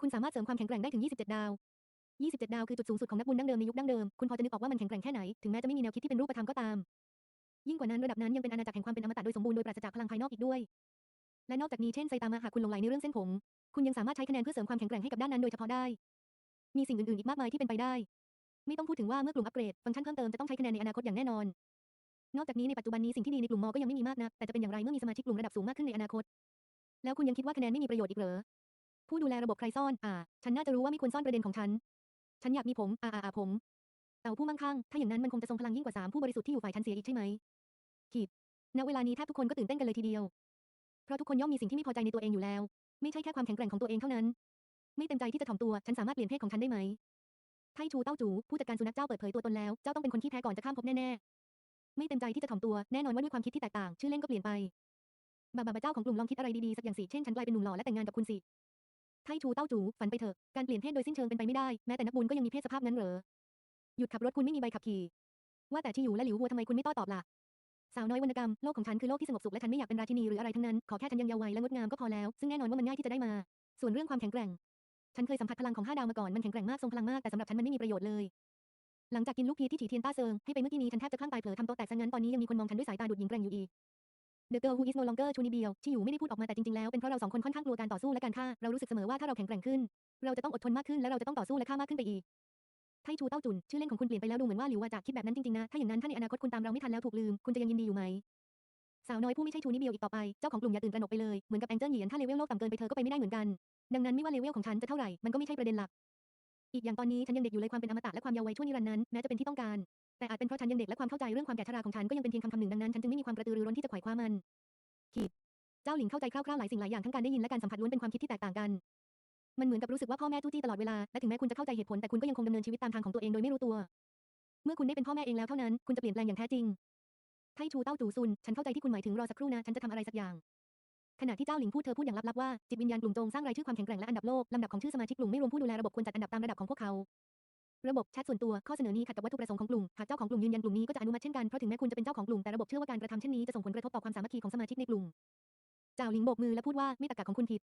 คุณสามารถเสริมความแข็งแกร่งได้ถึง 27 ดาว 27 ดาวคือจุดสูงสุดของนักบุญดั้งเดิมในยุคดั้งเดิม คุณพอจะนึกออกว่ามันแข็งแกร่งแค่ไหน ถึงแม้จะไม่มีแนวคิดที่เป็นรูปธรรมก็ตาม ยิ่งกว่านั้นระดับนั้นยังเป็นอาณาจักรแห่งความเป็นอมตะโดยสมบูรณ์โดยปราศจากพลังภายนอกอีกด้วย และนอกจากนี้เช่นไซตามะหากคุณหลงไหลในเรื่องเส้นผม คุณยังสามารถใช้คะแนนเพื่อเสริมความแข็งแกร่งให้กับด้านนั้นโดยเฉพาะได้ มีสิ่งอื่นๆอีกมากมายที่เป็นไปได้ ไม่ต้องพูดถึงว่าเมื่อกลุ่มอัปเกรดฟังก์ชันเพิ่มเติมจะต้องใช้คะแนนในอนาคตอย่างแน่นอน นอกจากนี้ในปัจจุบันนี้สิ่งที่ดีในกลุ่มมอก็ยังไม่มีมากนักแต่จะเป็นอย่างไรเมื่อมีสมาชิกกลุ่มระดับสูงมากขึ้นในอนาคต แล้วคุณยังคิดว่าคะแนนไม่มีประโยชน์อีกเหรอ ผู้ดูแลระบบใครซ่อน อ่า ฉันน่าจะรู้ว่าไม่ควรซ่อนประเด็นของฉัน ฉันอยากมีผม อ่าอ่าผม เต่าผู้มั่งคั่ง ถ้าอย่างนั้นมันคงจะทรงพลังยิ่งกว่าสามผู้บริสุทธิ์ที่อยู่ฝ่ายฉันเสียอีกใช่ไหมขีดณเวลานี้แทบทุกคนก็ตื่นเต้นกันเลยทีเดียว เพราะทุกคนย่อมมีสิ่งที่ไม่พอใจในตัวเองอยู่แล้ว ไม่ใช่แค่ความแข็งแกร่งของตัวเองเท่านั้น ไม่เต็มใจที่จะถ่อมตัว ฉันสามารถเปลี่ยนเพศของฉันได้ไหมไทชูเต้าจูผู้จัดการสุนัขเจ้าเปิดเผยตัวตนแล้ว เจ้าต้องเป็นคนที่แพ้ก่อนจะข้ามภพแน่ๆ ไม่เต็มใจที่จะถ่อมตัว แน่นอนว่าด้วยความคิดที่แตกต่าง ชื่อเล่นก็เปลี่ยนไป บาบาบาเจ้าของกลุ่มลองคิดอะไรดีๆสักอย่างสิเช่นฉันกลายเป็นหนุ่มหล่อและแต่งงานกับคุณสิไทชูเต้าจูฝันไปเถอะการเปลี่ยนเพศโดยสิ้นเชิงเป็นไปไม่ได้แม้แต่นักบุญก็ยังมีเพศสภาพนั้นเหรอหยุดขับรถคุณไม่มีใบขับขี่ ว่าแต่ที่อยู่และหลิววัวทำไมคุณไม่ต้อตอบล่ะสาวน้อยวรรณกรรมโลกของฉันคือโลกที่สงบสุขและฉันไม่อยากเป็นราชินีหรืออะไรทั้งนั้นขอแค่ฉันยังเยาว์วัยและงดงามก็พอแล้วซึ่งแน่นอนว่ามันง่ายที่จะได้มา ส่วนเรื่องความแข็งแกร่ง ฉันเคยสัมผัสพลังของห้าดาวมาก่อนมันแข็งแกร่งมากทรงพลังมากแต่สำหรับฉันมันไม่มีประโยชน์เลย หลังจากกินลูกพีที่ถีเทียนต้าเซิงให้ไปเมื่อกี้นี้ฉันแทบจะคลั่งตายเผลอทำโต๊ะแตกซะงั้นตอนนี้ยังมีคนมองฉันด้วยสายตาดูดหญิงแกร่งอยู่อีก The girl who is no longer ชูนิเบียวที่อยู่ไม่ได้พูดออกมาแต่จริงๆแล้วเป็นเพราะเราสองคนค่อนข้างกลัวการต่อสู้และการฆ่าเรารู้สึกเสมอว่าถ้าเราแข็งแกร่งขึ้น เราจะต้องอดทนมากขึ้นและเราจะต้องต่อสู้และฆ่ามากขึ้นไปอีกไทชูเต้าจุนชื่อเล่นของคุณเปลี่ยนไปแล้วดูเหมือนว่าหลิววาจะคิดแบบนั้นจริงๆนะถ้าอย่างนั้นถ้าในอนาคตคุณตามเราไม่ทันแล้วถูกลืมคุณจะยังยินดีอยู่ไหมสาวน้อยผู้ไม่ใช่ชูนิเบียวอีกต่อไปเจ้าของกลุ่มอย่าตื่นตระหนกไปเลยเหมือนกับแองเจิ้ลเหยียนถ้าเลเวลโลกต่ำเกินไปเธอก็ไปไม่ได้เหมือนกัน ดังนั้นไม่ว่าเลเวลของฉันจะเท่าไหร่มันก็ไม่ใช่ประเด็นหลัก อีกอย่างตอนนี้ฉันยังเด็กอยู่เลยความเป็นอมตะและความเยาว์วัยชั่วนิรันดร์นั้นแม้จะเป็นที่ต้องการ แต่อาจเป็นเพราะฉันยังเด็กและความเข้าใจเรื่องความแก่ชราของฉันก็ยังเป็นเพียงคำคำหนึ่งดังนั้นฉันจึงไม่มีความกระตือรือร้นที่จะขว่คว้ามันขีดเจ้าหลิงเข้าใจคร่าวๆหลายสิ่งหลายอย่างทั้งการได้ยินและการสัมผัสล้วนเป็นความคิดที่แตกต่างกัน มันเหมือนกับรู้สึกว่าพ่อแม่จู้จี้ตลอดเวลาและถึงแม้คุณจะเข้าใจเหตุผลแต่คุณก็ยังคงดำเนินชีวิตตามทางของตัวเองโดยไม่รู้ตัว เมื่อคุณได้เป็นพ่อแม่เองแล้วเท่านั้นคุณจะเปลี่ยนแปลงอย่างแท้จริงไทชูเต้าจูซุนฉันเข้าใจที่คุณหมายถึงรอสักครู่นะฉันจะทำอะไรสักอย่างขณะที่เจ้าหลิงพูดเธอพูดอย่างลับๆว่าจิตวิญญาณกลุ่มจงสร้างรายชื่อความแข็งแกร่งและอันดับโลกลำดับของชื่อสมาชิกกลุ่มไม่รวมผู้ดูแลระบบควรจัดอันดับตามระดับของพวกเขา ระบบแชทส่วนตัวข้อเสนอนี้ขัดกับวัตถุประสงค์ของกลุ่มหากเจ้าของกลุ่มยืนยันกลุ่มนี้ก็จะอนุมัติเช่นกันเพราะถึงแม้คุณจะเป็นเจ้าของกลุ่มแต่ระบบเชื่อว่าการกระทำเช่นนี้จะส่งผลกระทบต่อความสามัคคีของสมาชิกในกลุ่มเจ้าหลิงโบกมือและพูดว่าไม่ตรรกะของคุณผิด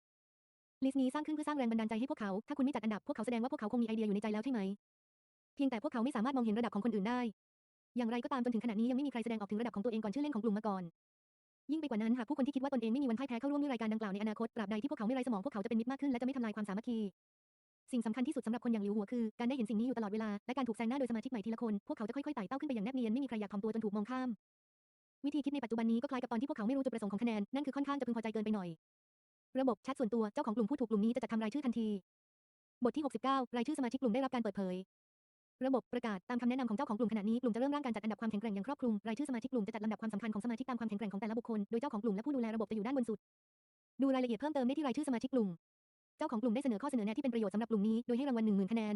ลิสต์นี้สร้างขึ้นเพื่อสร้างแรงบันดาลใจให้พวกเขาถ้าคุณไม่จัดอันดับพวกเขาแสดงว่าพวกเขาคงมีไอเดียอยู่ในใจแล้วใช่ไหมเพียงแต่พวกเขาไม่สามารถมองเห็นระดับของคนอื่นได้ อย่างไรก็ตามจนถึงขณะนี้ยังไม่มีใครแสดงออกถึงระดับของตัวเองก่อนชื่อเล่นของกลุ่มมาก่อน ยิ่งไปกว่านั้นหากผู้คนที่คิดว่าตนเองไม่มีวันพ่ายแพ้เข้าร่วมด้วยรายการดังกล่าวในอนาคตตราบใดที่พวกเขาไม่ไร้สมองพวกเขาจะเป็นมิตรมากขึ้นและจะไม่ทำลายความสามัคคี สิ่งสำคัญที่สุดสำหรับคนอย่างหลิวหัวคือการได้เห็นสิ่งนี้อยู่ตลอดเวลาและการถูกแซงหน้าโดยสมาชิกใหม่ทีละคน พวกเขาจะค่อยๆไต่เต้าขึ้นไปอย่างแนบเนียนไม่มีใครอยากทำตัวจนถูกมองข้าม วิธีคิดในปัจจุบันนี้ก็คล้ายกับตอนที่พวกเขาไม่รู้จุดประสงค์ของคะแนนนั่นคือค่อนข้างจะพึงพอใจเกินไปหน่อย ระบบแชทส่วนตัวเจ้าของกลุ่มผู้ถูกกลุ่มนี้จะจัดทำรายชื่อทันที บทที่ 69 รายชื่อสมาชิกกลุ่มได้รับการเปิดเผย ระบบประกาศตามคำแนะนำของเจ้าของกลุ่มขณะนี้กลุ่มจะเริ่มร่างการจัดอันดับความแข็งแกร่งอย่างครอบคลุมรายชื่อสมาชิกกลุ่มจะจัดลำดับความสำคัญของสมาชิกตามความแข็งแกร่งของแต่ละบุคคลโดยเจ้าของกลุ่มและผู้ดูแลระบบจะอยู่ด้านบนสุด ดูรายละเอียดเพิ่มเติมได้ที่รายชื่อสมาชิกกลุ่ม จ้าของกลุ่มได้เสนอข้อเสนอแนะที่เป็นประโยชน์สำหรับกลุ่มนี้ โดยให้รางวัลหนึ่งหมื่นคะแนน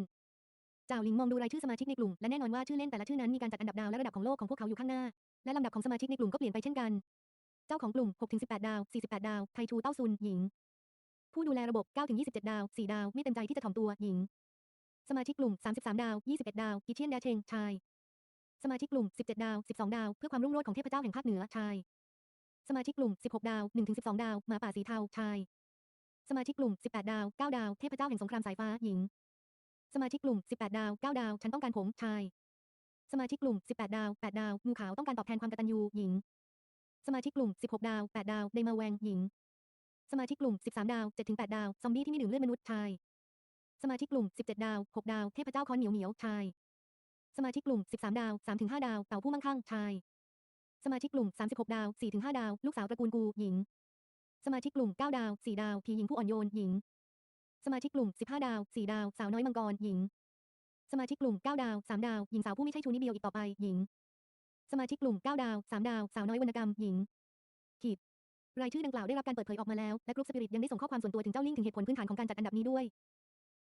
เจ้าหลิงมองดูรายชื่อสมาชิกในกลุ่ม และแน่นอนว่าชื่อเล่นแต่ละชื่อนั้นมีการจัดอันดับดาวและระดับของโลกของพวกเขาอยู่ข้างหน้า และลำดับของสมาชิกในกลุ่มก็เปลี่ยนไปเช่นกัน เจ้าของกลุ่ม6-18 ดาว 48 ดาว ไทชูเต้าซุน หญิง ผู้ดูแลระบบ9-27 ดาว 4 ดาว ไม่เต็มใจที่จะถ่อมตัว หญิง สมาชิกกลุ่ม 33 ดาว 21 ดาว กิเชียนแดเชง ชาย สมาชิกกลุ่ม 17 ดาว 12 ดาว เพื่อความรุ่งโรจน์ของเทพเจ้าแห่งภาคเหนือ ชาย สมาชิกกลุ่ม 16 ดาว 1-12 ดาว หมาป่าสีเทา ชาย สมาชิกกลุ่ม 18 ดาว 9 ดาว เทพเจ้าแห่งสงครามสายฟ้าหญิง สมาชิกกลุ่ม 18 ดาว 9 ดาว ฉันต้องการผมชาย สมาชิกกลุ่ม 18 ดาว 8 ดาว งูขาวต้องการตอบแทนความกตัญญูหญิง สมาชิกกลุ่ม 16 ดาว 8 ดาวเดมาแวงหญิง สมาชิกกลุ่ม 13 ดาว 7-8 ดาว ซอมบี้ที่ไม่ดื่มเลือดมนุษย์ชาย สมาชิกกลุ่ม 17 ดาว 6 ดาว เทพเจ้าคอนเหนียวเหนียวชาย สมาชิกกลุ่ม 13 ดาว 3-5 ดาว เต่าผู้มั่งคั่งชาย สมาชิกกลุ่ม 36 ดาว 4-5 ดาว ลูกสาวตระกูลกูหญิง สมาชิกกลุ่ม 9 ดาว 4 ดาว ผีหญิงผู้อ่อนโยนหญิง สมาชิกกลุ่ม 15 ดาว 4 ดาว สาวน้อยมังกรหญิง สมาชิกกลุ่ม 9 ดาว 3 ดาว หญิงสาวผู้ไม่ใช่ชูนิเบียวอีกต่อไปหญิง สมาชิกกลุ่ม 9 ดาว 3 ดาว สาวน้อยวรรณกรรมหญิงขีดรายชื่อดังกล่าวได้รับการเปิดเผยออกมาแล้ว และกรุ๊ปสปิริตยังได้ส่งข้อความส่วนตัวถึงเจ้าลิงถึงเหตุผลพื้นฐานของการจัดอันดับนี้ด้วย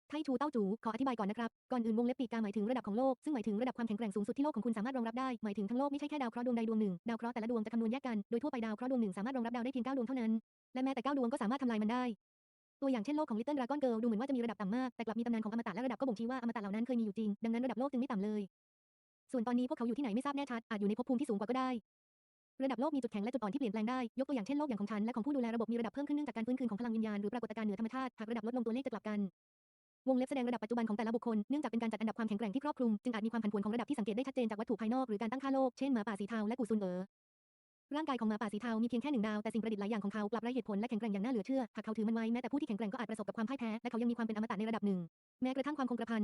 ไทชูเต้าจู ขออธิบายก่อนนะครับ ก่อนอื่นวงเล็บปีกาหมายถึงระดับของโลก ซึ่งหมายถึงระดับความแข็งแกร่งสูงสุดที่โลกของคุณสามารถรองรับได้ หมายถึงทั้งโลกไม่ใช่แค่ดาวเคราะห์ดวงใดดวงหนึ่ง ดาวเคราะห์แต่ละดวงจะคำนวณแยกกัน โดยทั่วไปดาวเคราะห์ดวงหนึ่งสามารถรองรับดาวได้เพียง9ดวงเท่านั้น และแม้แต่9ดวงก็สามารถทำลายมันได้ ตัวอย่างเช่นโลกของ Little Dragon Girl ดูเหมือนว่าจะมีระดับต่ำมาก แต่กลับมีตำนานของอมตะและระดับก็บ่งชี้ว่าอมตะเหล่านั้นเคยมีอยู่จริง ดังนั้นระดับโลกจึงไม่ต่ำเลย ส่วนตอนนี้พวกเขาอยู่ที่ไหนไม่ทราบแน่ชัด อาจอยู่ในภพภูมิที่สูงกว่าก็ได้ระดับโลกมีจุดแข็งและจุดอ่อนที่เปลี่ยนแปลงได้ ยกตัวอย่างเช่นโลกอย่างของฉันและของผู้ดูแลระบบมีระดับเพิ่มขึ้นเนื่องจากการฟื้นคืนของพลังวิญญาณหรือปรากฏการณ์เหนือธรรมชาติ หากระดับลดลงตัวเลขจะกลับกัน วงเล็บแสดงระดับปัจจุบันของแต่ละบุคคล เนื่องจากเป็นการจัดอันดับความแข็งแกร่งที่ครอบคลุม จึงอาจมีความผันผวนของระดับที่สังเกตได้ชัดเจนจากวัตถุภายนอกหรือการตั้งค่าโลก เช่นหมาป่าสีเทาและกูซุนเอ๋อร่างกายของหมาป่าสีเทามีเพียงแค่หนึ่งดาว แต่สิ่งประดิษฐ์หลายอย่างของเขากลับไร้เหตุผลและแข็งแกร่งอย่างน่าเหลือเชื่อ หากเขาถือมันไว้แม้แต่ผู้ที่แข็งแกร่งก็อาจประสบกับความพ่ายแพ้ และเขายังมีความเป็นอมตะในระดับหนึ่ง แม้กระทั่งความคงกระพัน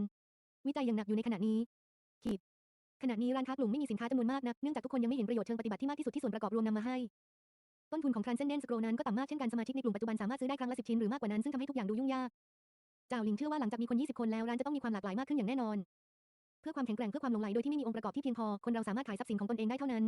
วิจัยอย่างหนักอยู่ในขณะนี้ ขีด ขณะนี้ร้านค้ากลุ่มไม่มีสินค้าจำนวนมากนัก เนื่องจากทุกคนยังไม่เห็นประโยชน์เชิงปฏิบัติที่มากที่สุดที่ส่วนประกอบรวมนำมาให้ ต้นทุนของ Transcendent Scroll นั้นก็ต่ำมากเช่นกันสมาชิกในกลุ่มปัจจุบันสามารถซื้อได้ครั้งละ10ชิ้นหรือมากกว่านั้นซึ่งทำให้ทุกอย่างดูยุ่งยาก เจ้าหลิงเชื่อว่าหลังจากมีคน 20 คนแล้วร้านจะต้องมีความหลากหลายมากขึ้นอย่างแน่นอน เพื่อความแข็งแกร่งเพื่อความลงไหลโดยที่ไม่มีองค์ประกอบที่เพียงพอ คนเราสามารถขายทรัพย์สินของตนเองได้เท่านั้น